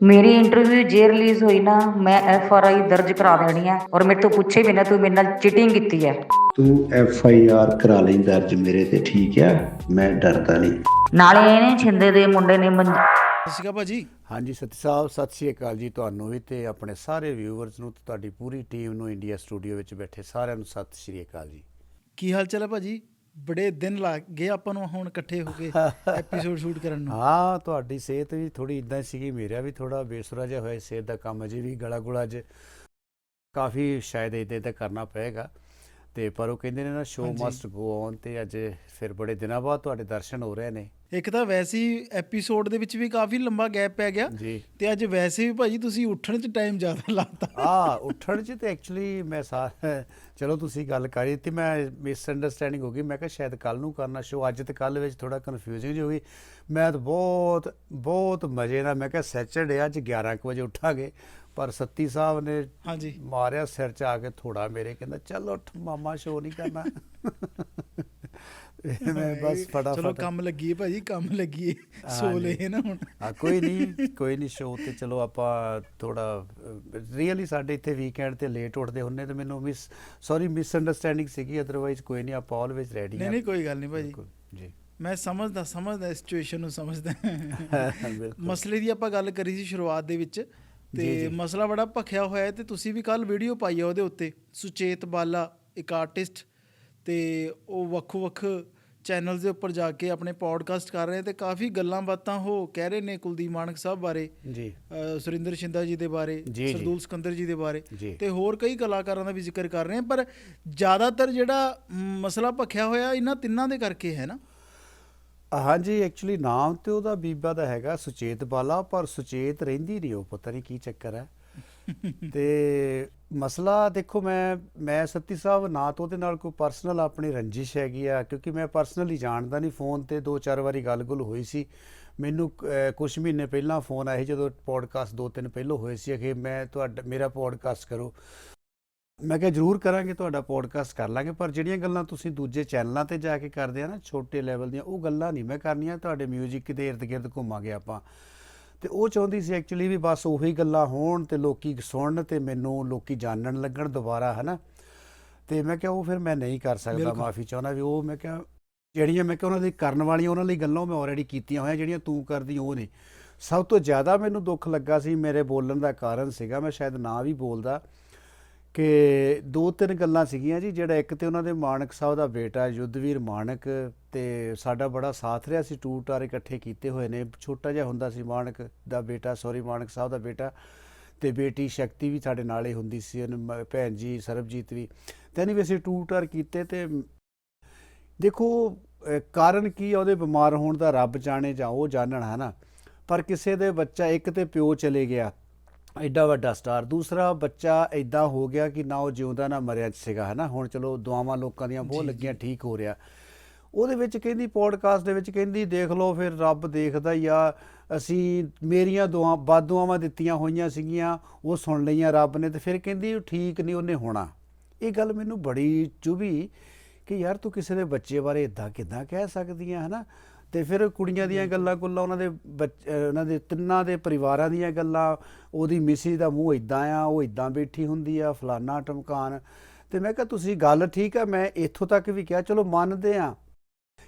ਮੇਰੀ ਇੰਟਰਵਿਊ ਜੇ ਰਿਲੀਜ਼ ਹੋਈ ਨਾ ਮੈਂ ਐਫ ਆਰ ਆਈ ਦਰਜ ਕਰਾ ਦੇਣੀ ਹੈ ਔਰ ਮੇਰੇ ਤੋਂ ਪੁੱਛੇ ਬਿਨਾਂ ਤੂੰ ਮੇਰੇ ਨਾਲ ਚੀਟਿੰਗ ਕੀਤੀ ਹੈ ਤੂੰ ਐਫ ਆਈ ਆਰ ਕਰਾ ਲਈ ਦਰਜ ਮੇਰੇ ਤੇ ਠੀਕ ਆ? ਮੈਂ ਡਰਦਾ ਨਹੀਂ। ਨਾਲੇ ਇਹਨੇ ਛਿੰਦੇ ਦੇ ਮੁੰਡੇ ਨੇ ਮਨ- ਅਕਾਲ ਭਾਜੀ। ਹਾਂਜੀ ਸਤਿ ਸਾਹਿਬ ਸਤਿ ਸ਼੍ਰੀ ਅਕਾਲ ਜੀ ਤੁਹਾਨੂੰ ਵੀ ਤੇ ਆਪਣੇ ਸਾਰੇ ਵਿਊਵਰਸ ਨੂੰ ਤੇ ਤੁਹਾਡੀ ਪੂਰੀ ਟੀਮ ਨੂੰ ਇੰਡੀਆ ਸਟੂਡੀਓ ਵਿੱਚ ਬੈਠੇ ਸਾਰਿਆਂ ਨੂੰ ਸਤਿ ਸ਼੍ਰੀ ਅਕਾਲ ਜੀ। ਕੀ ਹਾਲ ਚਾਲ ਹੈ ਭਾਜੀ? ਬੜੇ ਦਿਨ ਲੱਗ ਗਏ ਆਪਾਂ ਨੂੰ ਹੁਣ ਇਕੱਠੇ ਹੋ ਕੇ ਐਪੀਸੋਡ ਸ਼ੂਟ ਕਰਨ ਨੂੰ। ਹਾਂ ਤੁਹਾਡੀ ਸਿਹਤ ਵੀ ਥੋੜੀ ਇਦਾਂ ਹੀ ਸੀਗੀ ਮੇਰਾ ਵੀ ਥੋੜਾ ਬੇਸੁਰਾ ਜਿਹਾ ਹੋਇਆ ਸਿਹਤ ਦਾ ਕੰਮ ਅਜੇ ਵੀ ਗਲਾ ਗੁਲਾ ਅੱਜ ਕਾਫੀ ਸ਼ਾਇਦ ਇਹਦੇ ਤੇ ਕਰਨਾ ਪਏਗਾ। ਤੇ ਪਰ ਉਹ ਕਹਿੰਦੇ ਨੇ ਨਾ ਸ਼ੋ। ਮਸਟ ਗੋ ਔਨ ਤੇ ਅੱਜ ਫਿਰ ਬੜੇ ਦਿਨਾਂ ਬਾਅਦ ਤੁਹਾਡੇ ਦਰਸ਼ਨ ਹੋ ਰਹੇ ਨੇ। ਇੱਕ ਤਾਂ ਵੈਸੇ ਹੀ ਐਪੀਸੋਡ ਦੇ ਵਿੱਚ ਵੀ ਕਾਫੀ ਲੰਬਾ ਗੈਪ ਪੈ ਗਿਆ ਤੇ ਅੱਜ ਵੈਸੇ ਵੀ ਭਾਜੀ ਤੁਸੀਂ ਉੱਠਣ 'ਚ ਟਾਈਮ ਜ਼ਿਆਦਾ ਲਾਤਾ। ਆ ਉੱਠਣ ਚ ਤੇ ਐਕਚੁਅਲੀ ਮੈਂ ਚਲੋ ਤੁਸੀਂ ਗੱਲ ਕਰੀ ਤੇ ਮੈਂ ਮਿਸ ਅੰਡਰਸਟੈਂਡਿੰਗ ਹੋ ਗਈ। ਮੈਂ ਕਿਹਾ ਸ਼ਾਇਦ ਕੱਲ ਨੂੰ ਕਰਨਾ ਸ਼ੋ ਅੱਜ ਤੇ ਕੱਲ ਵਿੱਚ ਥੋੜਾ ਕਨਫਿਊਜ਼ਿੰਗ ਹੋ ਗਈ। ਮੈਂ ਤਾਂ ਬਹੁਤ ਬਹੁਤ ਮਜ਼ੇ ਨਾਲ ਮੈਂ ਕਿਹਾ ਸੈਚਰਡੇ ਅੱਜ 11 ਕੁ ਵਜੇ ਉੱਠਾਂਗੇ। ਪਰ ਸੱਤੀ ਸਾਹਿਬ ਨੇ ਹਾਂਜੀ। ਮਾਰਿਆ ਸਿਰ ਚ ਆ ਕੇ ਥੋੜਾ ਮੇਰੇ ਕਹਿੰਦਾ ਚੱਲ ਉੱਠ ਮਾਮਾ ਸ਼ੋ ਨਹੀਂ ਕਰਨਾ। ਮੈਂ ਬਸ ਚਲੋ ਫਟਾਫਟ ਕੰਮ ਲੱਗੀਏ ਭਾਜੀ ਕੰਮ ਲੱਗੀਏ ਸੋ। ਲਏ ਨਾ ਹੁਣ। ਆ ਕੋਈ ਨਹੀਂ ਕੋਈ ਨਹੀਂ ਸ਼ੋਅ ਤੇ ਚਲੋ ਆਪਾਂ ਥੋੜਾ ਰੀਅਲੀ ਸਾਡੇ ਇੱਥੇ ਵੀਕਐਂਡ ਤੇ ਲੇਟ ਉੱਠਦੇ ਹੁੰਨੇ ਤੇ ਮੈਨੂੰ ਮਿਸ ਸੌਰੀ ਮਿਸ ਅੰਡਰਸਟੈਂਡਿੰਗ ਸੀਗੀ ਅਦਰਵਾਈਜ਼ ਕੋਈ ਨਹੀਂ ਆਪਾਂ ਆਲਵੇਜ਼ ਰੈਡੀ ਨਹੀਂ ਨਹੀਂ ਕੋਈ ਗੱਲ ਨਹੀਂ ਭਾਜੀ ਜੀ। ਮੈਂ ਸਮਝਦਾ ਸਮਝਦਾ ਸਿਚੁਏਸ਼ਨ ਨੂੰ ਸਮਝਦਾ। ਮਸਲੇ ਦੀ ਆਪਾਂ ਗੱਲ ਕਰੀ ਸੀ ਸ਼ੁਰੂਆਤ ਦੇ ਵਿੱਚ ਤੇ। ਮਸਲਾ ਬੜਾ ਭਖਿਆ ਹੋਇਆ ਹੈ ਤੇ ਤੁਸੀਂ ਵੀ ਕੱਲ ਵੀਡੀਓ ਪਾਈ ਆ ਉਹਦੇ ਉੱਤੇ ਸੁਚੇਤ ਬਾਲਾ ਇੱਕ ਆਰਟਿਸਟ ਤੇ ਉਹ ਵੱਖੋ ਵੱਖ ਚੈਨਲਸ ਦੇ ਉੱਪਰ ਜਾ ਕੇ ਆਪਣੇ ਪੋਡਕਾਸਟ ਕਰ ਰਹੇ ਤੇ ਕਾਫੀ ਗੱਲਾਂ ਬਾਤਾਂ ਉਹ ਕਹਿ ਰਹੇ ਨੇ ਕੁਲਦੀਪ ਮਾਨਕ ਸਾਹਿਬ ਬਾਰੇ ਜੀ ਸੁਰਿੰਦਰ ਸ਼ਿੰਦਾ ਜੀ ਦੇ ਬਾਰੇ। ਸਰਦੂਲ ਸਿਕੰਦਰ ਜੀ ਦੇ ਬਾਰੇ। ਤੇ ਹੋਰ ਕਈ ਕਲਾਕਾਰਾਂ ਦਾ ਵੀ ਜ਼ਿਕਰ ਕਰ ਰਹੇ ਆ ਪਰ ਜ਼ਿਆਦਾਤਰ ਜਿਹੜਾ ਮਸਲਾ ਭਖਿਆ ਹੋਇਆ ਇਹਨਾਂ ਤਿੰਨਾਂ ਦੇ ਕਰਕੇ ਹੈ ਨਾ ਹਾਂਜੀ ਐਕਚੁਅਲੀ ਨਾਮ ਤੇ ਉਹਦਾ ਬੀਬਾ ਦਾ ਹੈਗਾ ਸੁਚੇਤ ਬਾਲਾ ਪਰ ਸੁਚੇਤ ਰਹਿੰਦੀ ਨਹੀਂ ਉਹ ਪਤਾ ਨਹੀਂ ਕੀ ਚੱਕਰ ਹੈ ਤੇ ਮਸਲਾ ਦੇਖੋ ਮੈਂ ਮੈਂ ਸੱਤੀ ਸਾਹਿਬ ਨਾ ਤਾਂ ਉਹਦੇ ਨਾਲ ਕੋਈ ਪਰਸਨਲ ਆਪਣੀ ਰੰਜਿਸ਼ ਹੈਗੀ ਆ, ਕਿਉਂਕਿ ਮੈਂ ਪਰਸਨਲੀ ਜਾਣਦਾ ਨਹੀਂ ਫੋਨ ਤੇ ਦੋ ਚਾਰ ਵਾਰੀ ਗੱਲ-ਗੁਲ ਹੋਈ ਸੀ। ਮੈਨੂੰ ਕੁਝ ਮਹੀਨੇ ਪਹਿਲਾਂ ਫੋਨ ਆਇਆ ਜਦੋਂ ਪੋਡਕਾਸਟ ਦੋ ਤਿੰਨ ਪਹਿਲੋਂ ਹੋਏ ਸੀ ਕਿ ਮੈਂ ਤੁਹਾਡਾ, ਮੇਰਾ ਪੋਡਕਾਸਟ ਕਰੋ। ਮੈਂ ਕਿਹਾ ਜਰੂਰ ਕਰਾਂਗੇ, ਤੁਹਾਡਾ ਪੋਡਕਾਸਟ ਕਰ ਲਾਂਗੇ, ਪਰ ਜਿਹੜੀਆਂ ਗੱਲਾਂ ਤੁਸੀਂ ਦੂਜੇ ਚੈਨਲਾਂ ਤੇ ਜਾ ਕੇ ਕਰਦੇ ਆ ਨਾ, ਛੋਟੇ ਲੈਵਲ ਦੀਆਂ, ਉਹ ਗੱਲਾਂ ਨਹੀਂ ਮੈਂ ਕਰਨੀਆਂ, ਤੁਹਾਡੇ 뮤직 ਦੇ ਇਰਦ-ਗਿਰਦ ਘੁੰਮਾਂਗੇ ਆਪਾਂ। ਤੇ ਉਹ ਚਾਹੁੰਦੀ ਸੀ ਐਕਚੁਅਲੀ ਵੀ ਬਸ ਉਹੀ ਗੱਲਾਂ ਹੋਣ ਤੇ ਲੋਕੀ ਸੁਣਨ ਤੇ ਮੈਨੂੰ ਲੋਕੀ ਜਾਣਨ ਲੱਗਣ ਦੁਬਾਰਾ ਹਨਾ? ਤੇ ਮੈਂ ਕਿਹਾ ਉਹ ਫਿਰ ਮੈਂ ਨਹੀਂ ਕਰ ਸਕਦਾ। ਮਾਫੀ ਚਾਹੁੰਦਾ ਵੀ ਉਹ ਮੈਂ ਕਿਹਾ ਜਿਹੜੀਆਂ ਮੈਂ ਕਿਹਾ ਉਹਨਾਂ ਦੀ ਕਰਨ ਵਾਲੀਆਂ ਉਹਨਾਂ ਲਈ ਗੱਲਾਂ ਮੈਂ ਆਲਰੇਡੀ ਕੀਤੀਆਂ ਹੋਈਆਂ ਜਿਹੜੀਆਂ ਤੂੰ ਕਰਦੀ ਉਹ ਨਹੀਂ। ਸਭ ਤੋਂ ਜ਼ਿਆਦਾ ਮੈਨੂੰ ਦੁੱਖ ਲੱਗਾ ਸੀ ਮੇਰੇ ਬੋਲਣ ਦਾ ਕਾਰਨ ਸੀਗਾ ਮੈਂ ਸ਼ਾਇਦ ਨਾ ਵੀ ਬੋਲਦਾ। ਕਿ ਦੋ ਤਿੰਨ ਗੱਲਾਂ ਸੀਗੀਆਂ ਜੀ, ਜਿਹੜਾ ਇੱਕ ਤੇ ਉਹਨਾਂ ਦੇ ਮਾਨਕ ਸਾਹਿਬ ਦਾ ਬੇਟਾ ਯੁੱਧਵੀਰ ਮਾਨਕ ਤੇ ਸਾਡਾ ਬੜਾ ਸਾਥ ਰਿਹਾ ਸੀ, ਟੂਰ ਟਾਰ ਇਕੱਠੇ ਕੀਤੇ ਹੋਏ ਨੇ। ਛੋਟਾ ਜਿਹਾ ਹੁੰਦਾ ਸੀ ਮਾਨਕ ਦਾ ਬੇਟਾ, ਸੌਰੀ ਮਾਨਕ ਸਾਹਿਬ ਦਾ ਬੇਟਾ ਤੇ ਬੇਟੀ ਸ਼ਕਤੀ ਵੀ ਸਾਡੇ ਨਾਲ ਹੀ ਹੁੰਦੀ ਸੀ, ਉਹਨੂੰ ਮ- ਭੈਣ ਜੀ ਸਰਬਜੀਤ ਵੀ। ਤੇ ਨਹੀਂ ਵੈਸੇ ਟੂਰ ਟਾਰ ਕੀਤੇ ਤੇ ਦੇਖੋ ਕਾਰਨ ਕੀ ਆ, ਉਹਦੇ ਬਿਮਾਰ ਹੋਣ ਦਾ ਰੱਬ ਜਾਣੇ ਜਾਂ ਉਹ ਜਾਣਨ ਹਨਾ? ਪਰ ਕਿਸੇ ਦੇ ਬੱਚਾ ਇੱਕ ਤੇ ਪਿਓ ਚਲੇ ਗਿਆ ਐਡਾ ਵੱਡਾ ਸਟਾਰ। ਦੂਸਰਾ ਬੱਚਾ ਐਦਾਂ ਹੋ ਗਿਆ ਕਿ ਨਾ ਉਹ ਜਿਉਂਦਾ ਨਾ ਮਰਿਆ ਸੀਗਾ ਹਨਾ? ਹੁਣ ਚਲੋ ਦੁਆਵਾਂ ਲੋਕਾਂ ਦੀਆਂ ਬਹੁਤ ਲੱਗੀਆਂ ਠੀਕ ਹੋ ਰਿਹਾ। ਉਹਦੇ ਵਿੱਚ ਕਹਿੰਦੀ ਪੋਡਕਾਸਟ ਦੇ ਵਿੱਚ ਕਹਿੰਦੀ ਦੇਖ ਲਓ ਫਿਰ ਰੱਬ ਦੇਖਦਾ ਹੀ ਆ ਅਸੀਂ ਮੇਰੀਆਂ ਦੁਆ ਬਾਦੂਆਵਾਂ ਦਿੱਤੀਆਂ ਹੋਈਆਂ ਸੀਗੀਆਂ ਉਹ ਸੁਣ ਲਈਆਂ ਰੱਬ ਨੇ ਤੇ ਫਿਰ ਕਹਿੰਦੀ ਉਹ ਠੀਕ ਨਹੀਂ ਉਹਨੇ ਹੋਣਾ। ਇਹ ਗੱਲ ਮੈਨੂੰ ਬੜੀ ਚੁਭੀ ਕਿ ਯਾਰ ਤੂੰ ਕਿਸੇ ਦੇ ਬੱਚੇ ਬਾਰੇ ਇਦਾਂ ਕਿਦਾਂ ਕਹਿ ਸਕਦੀ ਆ ਹਨਾ? ਤੇ ਫਿਰ ਕੁੜੀਆਂ ਦੀਆਂ ਗੱਲਾਂ ਗੁੱਲਾਂ ਉਹਨਾਂ ਦੇ ਉਹਨਾਂ ਦੇ ਤਿੰਨਾਂ ਦੇ ਪਰਿਵਾਰਾਂ ਦੀਆਂ ਗੱਲਾਂ ਉਹਦੀ ਮਿਸੀ ਦਾ ਮੂੰਹ ਇਦਾਂ ਆ ਉਹ ਇਦਾਂ ਬੈਠੀ ਹੁੰਦੀ ਆ ਫਲਾਨਾ ਟਮਕਾਨ। ਤੇ ਮੈਂ ਕਿਹਾ ਤੁਸੀਂ ਗੱਲ ਠੀਕ ਆ ਮੈਂ ਇੱਥੋਂ ਤੱਕ ਵੀ ਕਿਹਾ ਚਲੋ ਮੰਨਦੇ ਆ।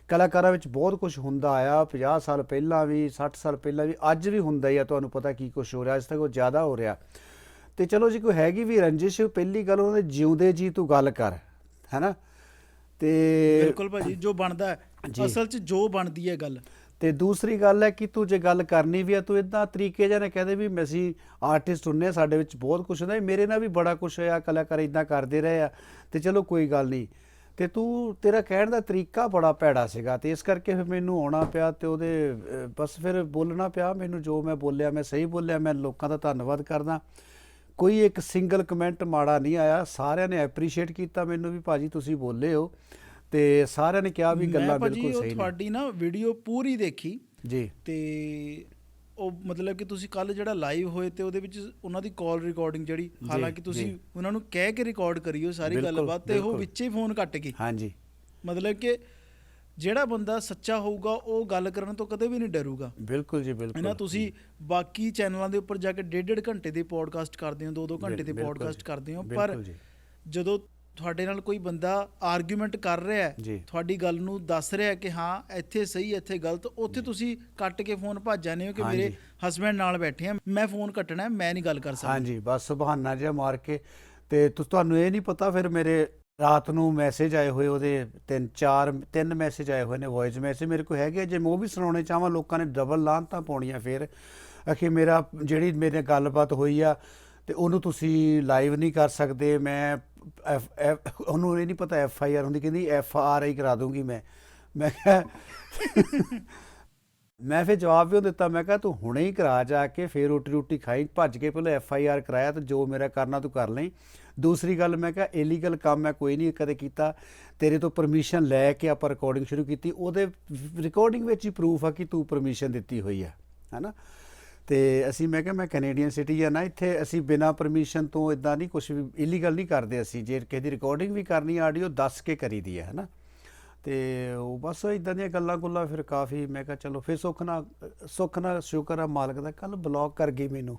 ਕਲਾਕਾਰਾਂ ਵਿੱਚ ਬਹੁਤ ਕੁਝ ਹੁੰਦਾ ਆਇਆ 50 ਸਾਲ ਪਹਿਲਾਂ ਵੀ 60 ਸਾਲ ਪਹਿਲਾਂ ਵੀ ਅੱਜ ਵੀ ਹੁੰਦਾ ਹੀ ਆ ਤੁਹਾਨੂੰ ਪਤਾ ਕੀ ਕੁਝ ਹੋ ਰਿਹਾ ਅੱਜ ਤੱਕ ਉਹ ਜ਼ਿਆਦਾ ਹੋ ਰਿਹਾ। ਤੇ ਚਲੋ ਜੀ ਕੋਈ ਹੈਗੀ ਵੀ ਰੰਜਿਸ਼ ਪਹਿਲੀ ਗੱਲ ਉਹਨਾਂ ਦੇ ਜਿਉਂਦੇ ਜੀ ਤੂੰ ਗੱਲ ਕਰ ਹੈਨਾ? ਤੇ ਬਿਲਕੁਲ ਭਾਜੀ ਜੋ ਬਣਦਾ ਹੈ। ਅਸਲ 'ਚ ਜੋ ਬਣਦੀ ਹੈ ਗੱਲ। ਤੇ ਦੂਸਰੀ ਗੱਲ ਹੈ ਕਿ ਤੂੰ ਜੇ ਗੱਲ ਕਰਨੀ ਵੀ ਆ ਤੂੰ ਇਦਾਂ ਤਰੀਕੇ ਜਿਹੇ ਨਾਲ ਕਹਦੇ ਵੀ ਅਸੀਂ ਆਰਟਿਸਟ ਹੁੰਨੇ ਸਾਡੇ ਵਿੱਚ ਬਹੁਤ ਕੁਝ ਹੁੰਦਾ ਮੇਰੇ ਨਾਲ ਵੀ ਬੜਾ ਕੁਝ ਹੋਇਆ ਕਲਾਕਾਰ ਇਦਾਂ ਕਰਦੇ ਰਹੇ ਆ ਤੇ ਚਲੋ ਕੋਈ ਗੱਲ ਨਹੀਂ। ਤੇ ਤੂੰ ਤੇਰਾ ਕਹਿਣ ਦਾ ਤਰੀਕਾ ਬੜਾ ਭੈੜਾ ਸੀਗਾ ਤੇ ਇਸ ਕਰਕੇ ਫਿਰ ਮੈਨੂੰ ਆਉਣਾ ਪਿਆ ਤੇ ਉਹਦੇ ਬਸ ਫਿਰ ਬੋਲਣਾ ਪਿਆ ਮੈਨੂੰ ਜੋ ਮੈਂ ਬੋਲਿਆ ਮੈਂ ਸਹੀ ਬੋਲਿਆ ਮੈਂ ਲੋਕਾਂ ਦਾ ਧੰਨਵਾਦ ਕਰਦਾ। ਕੋਈ ਇੱਕ ਸਿੰਗਲ ਕਮੈਂਟ ਮਾੜਾ ਨਹੀਂ ਆਇਆ ਸਾਰਿਆਂ ਨੇ ਐਪਰੀਸ਼ੀਏਟ ਕੀਤਾ ਮੈਨੂੰ ਵੀ ਭਾਜੀ ਤੁਸੀਂ ਬੋਲੇ ਹੋ। ਤੇ ਸਾਰਿਆਂ ਨੇ ਕਿਹਾ ਵੀ ਗੱਲਾਂ ਬਿਲਕੁਲ ਸਹੀ ਨੇ। ਤੁਹਾਡੀ ਨਾ ਵੀਡੀਓ ਪੂਰੀ ਦੇਖੀ। ਜੀ। ਤੇ ਉਹ ਮਤਲਬ ਕਿ ਤੁਸੀਂ ਕੱਲ ਜਿਹੜਾ ਲਾਈਵ ਹੋਏ ਤੇ ਉਹਦੇ ਵਿੱਚ ਉਹਨਾਂ ਦੀ ਕਾਲ ਰਿਕਾਰਡਿੰਗ ਜਿਹੜੀ ਹਾਲਾਂਕਿ ਤੁਸੀਂ। ਉਹਨਾਂ ਨੂੰ ਕਹਿ ਕੇ ਰਿਕਾਰਡ ਕਰੀਓ ਸਾਰੀ ਬਿਲਕੁਲ, ਗੱਲਬਾਤ ਤੇ ਉਹ ਬਿਲਕੁਲ। ਵਿੱਚੇ ਫੋਨ ਕੱਟ ਗਈ ਹਾਂਜੀ। ਮਤਲਬ ਕਿ ਜਿਹੜਾ ਬੰਦਾ ਸੱਚਾ ਹੋਊਗਾ ਉਹ ਗੱਲ ਕਰਨ ਤੋਂ ਕਦੇ ਵੀ ਨਹੀਂ ਡਰੂਗਾ। ਬਿਲਕੁਲ ਜੀ ਹੈ ਨਾ ਬਿਲਕੁਲ ਤੁਸੀਂ ਬਾਕੀ ਚੈਨਲਾਂ ਦੇ ਉੱਪਰ ਜਾ ਕੇ ਡੇਢ ਡੇਢ ਘੰਟੇ ਦੇ ਪੋਡਕਾਸਟ ਕਰਦੇ ਹੋ ਦੋ ਦੋ ਘੰਟੇ ਦੇ ਬਿਲਕੁਲ ਪੋਡਕਾਸਟ ਕਰਦੇ ਹੋ ਪਰ ਬਿਲਕੁਲ। ਜਦੋਂ ਤੁਹਾਡੇ ਨਾਲ ਕੋਈ ਬੰਦਾ ਆਰਗੂਮੈਂਟ ਕਰ ਰਿਹਾ ਹੈ। ਤੁਹਾਡੀ ਗੱਲ ਨੂੰ ਦੱਸ ਰਿਹਾ ਹੈ ਕਿ ਹਾਂ ਇੱਥੇ ਸਹੀ ਇੱਥੇ ਗਲਤ ਉੱਥੇ ਤੁਸੀਂ ਕੱਟ ਕੇ ਫੋਨ ਭੱਜ ਜਾਂਦੇ ਹੋ ਕਿ। ਮੇਰੇ ਹਸਬੰਡ ਨਾਲ ਬੈਠੇ ਆ ਮੈਂ ਫੋਨ ਕੱਟਣਾ ਮੈਂ ਨਹੀਂ ਗੱਲ ਕਰ ਸਕਦਾ ਹਾਂਜੀ ਬਸ ਬਹਾਨਾ ਜਿਹਾ ਮਾਰ ਕੇ ਤੇ ਤੁਹਾਨੂੰ ਇਹ ਨਹੀਂ ਪਤਾ ਫਿਰ ਮੇਰੇ ਰਾਤ ਨੂੰ ਮੈਸੇਜ ਆਏ ਹੋਏ ਉਹਦੇ ਤਿੰਨ ਚਾਰ ਤਿੰਨ ਮੈਸੇਜ ਆਏ ਹੋਏ ਨੇ ਵੌਇਸ ਮੈਸੇਜ ਮੇਰੇ ਕੋਲ ਹੈਗੇ ਜੇ ਮੈਂ ਉਹ ਵੀ ਸੁਣਾਉਣੇ ਚਾਹਾਂ ਲੋਕਾਂ ਨੇ ਡਬਲ ਲਾਂਤਾਂ ਪਾਉਣੀਆਂ ਫਿਰ ਅਖੇ ਮੇਰਾ ਜਿਹੜੀ ਮੇਰੇ ਗੱਲਬਾਤ ਹੋਈ ਆ ਤੇ ਉਹਨੂੰ ਤੁਸੀਂ ਲਾਈਵ ਨਹੀਂ ਕਰ ਸਕਦੇ ਮੈਂ ਉਹਨੂੰ ਇਹ ਨਹੀਂ ਪਤਾ ਐਫ ਆਈ ਆਰ ਹੁੰਦੀ, ਕਹਿੰਦੀ ਐਫ ਆਰ ਆਈ ਕਰਾ ਦੂੰਗੀ ਮੈਂ। ਮੈਂ ਕਿਹਾ ਮੈਂ ਫਿਰ ਜਵਾਬ ਵੀ ਉਹ ਦਿੱਤਾ, ਮੈਂ ਕਿਹਾ ਤੂੰ ਹੁਣੇ ਹੀ ਕਰਾ ਜਾ ਕੇ ਫੇਰ ਰੋਟੀ ਰੋਟੀ ਖਾਈ, ਭੱਜ ਕੇ ਪਹਿਲਾਂ ਐਫ ਆਈ ਆਰ ਕਰਾਇਆ ਤੇ ਜੋ ਮੇਰਾ ਕਰਨਾ ਤੂੰ ਕਰ ਲਈ। ਦੂਸਰੀ ਗੱਲ ਮੈਂ ਕਿਹਾ ਇਲੀਗਲ ਕੰਮ ਮੈਂ ਕੋਈ ਨਹੀਂ ਕਦੇ ਕੀਤਾ। ਤੇਰੇ ਤੋਂ ਪਰਮਿਸ਼ਨ ਲੈ ਕੇ ਆਪਾਂ ਰਿਕਾਰਡਿੰਗ ਸ਼ੁਰੂ ਕੀਤੀ, ਉਹਦੇ ਰਿਕਾਰਡਿੰਗ ਵਿੱਚ ਹੀ ਪ੍ਰੂਫ ਆ ਕਿ ਤੂੰ ਪਰਮਿਸ਼ਨ ਦਿੱਤੀ ਹੋਈ ਆ, ਹੈਨਾ? ਤੇ ਅਸੀਂ ਮੈਂ ਕਿਹਾ ਮੈਂ ਕੈਨੇਡੀਅਨ ਸਿਟੀਜ਼ਨ ਆ ਇੱਥੇ ਅਸੀਂ ਬਿਨਾ ਪਰਮਿਸ਼ਨ ਤੋਂ ਇਦਾਂ ਨਹੀਂ ਕੁਝ ਵੀ ਇਲੀਗਲ ਨਹੀਂ ਕਰਦੇ ਅਸੀਂ। ਜੇ ਕਿਸੇ ਦੀ ਰਿਕਾਰਡਿੰਗ ਵੀ ਕਰਨੀ ਆਡੀਓ ਦੱਸ ਕੇ ਕਰੀਦੀ ਹੈ ਹੈਨਾ? ਤੇ ਉਹ ਬਸ ਇਦਾਂ ਦੀਆਂ ਗੱਲਾਂ ਗੁੱਲਾਂ ਫਿਰ ਕਾਫੀ, ਮੈਂ ਕਿਹਾ ਚਲੋ ਫਿਰ ਸੁੱਖ ਨਾਲ ਸੁੱਖ ਨਾਲ ਸ਼ੁਕਰ ਆ ਮਾਲਕ ਦਾ ਕੱਲ ਬਲੌਕ ਕਰ ਗਈ ਮੈਨੂੰ।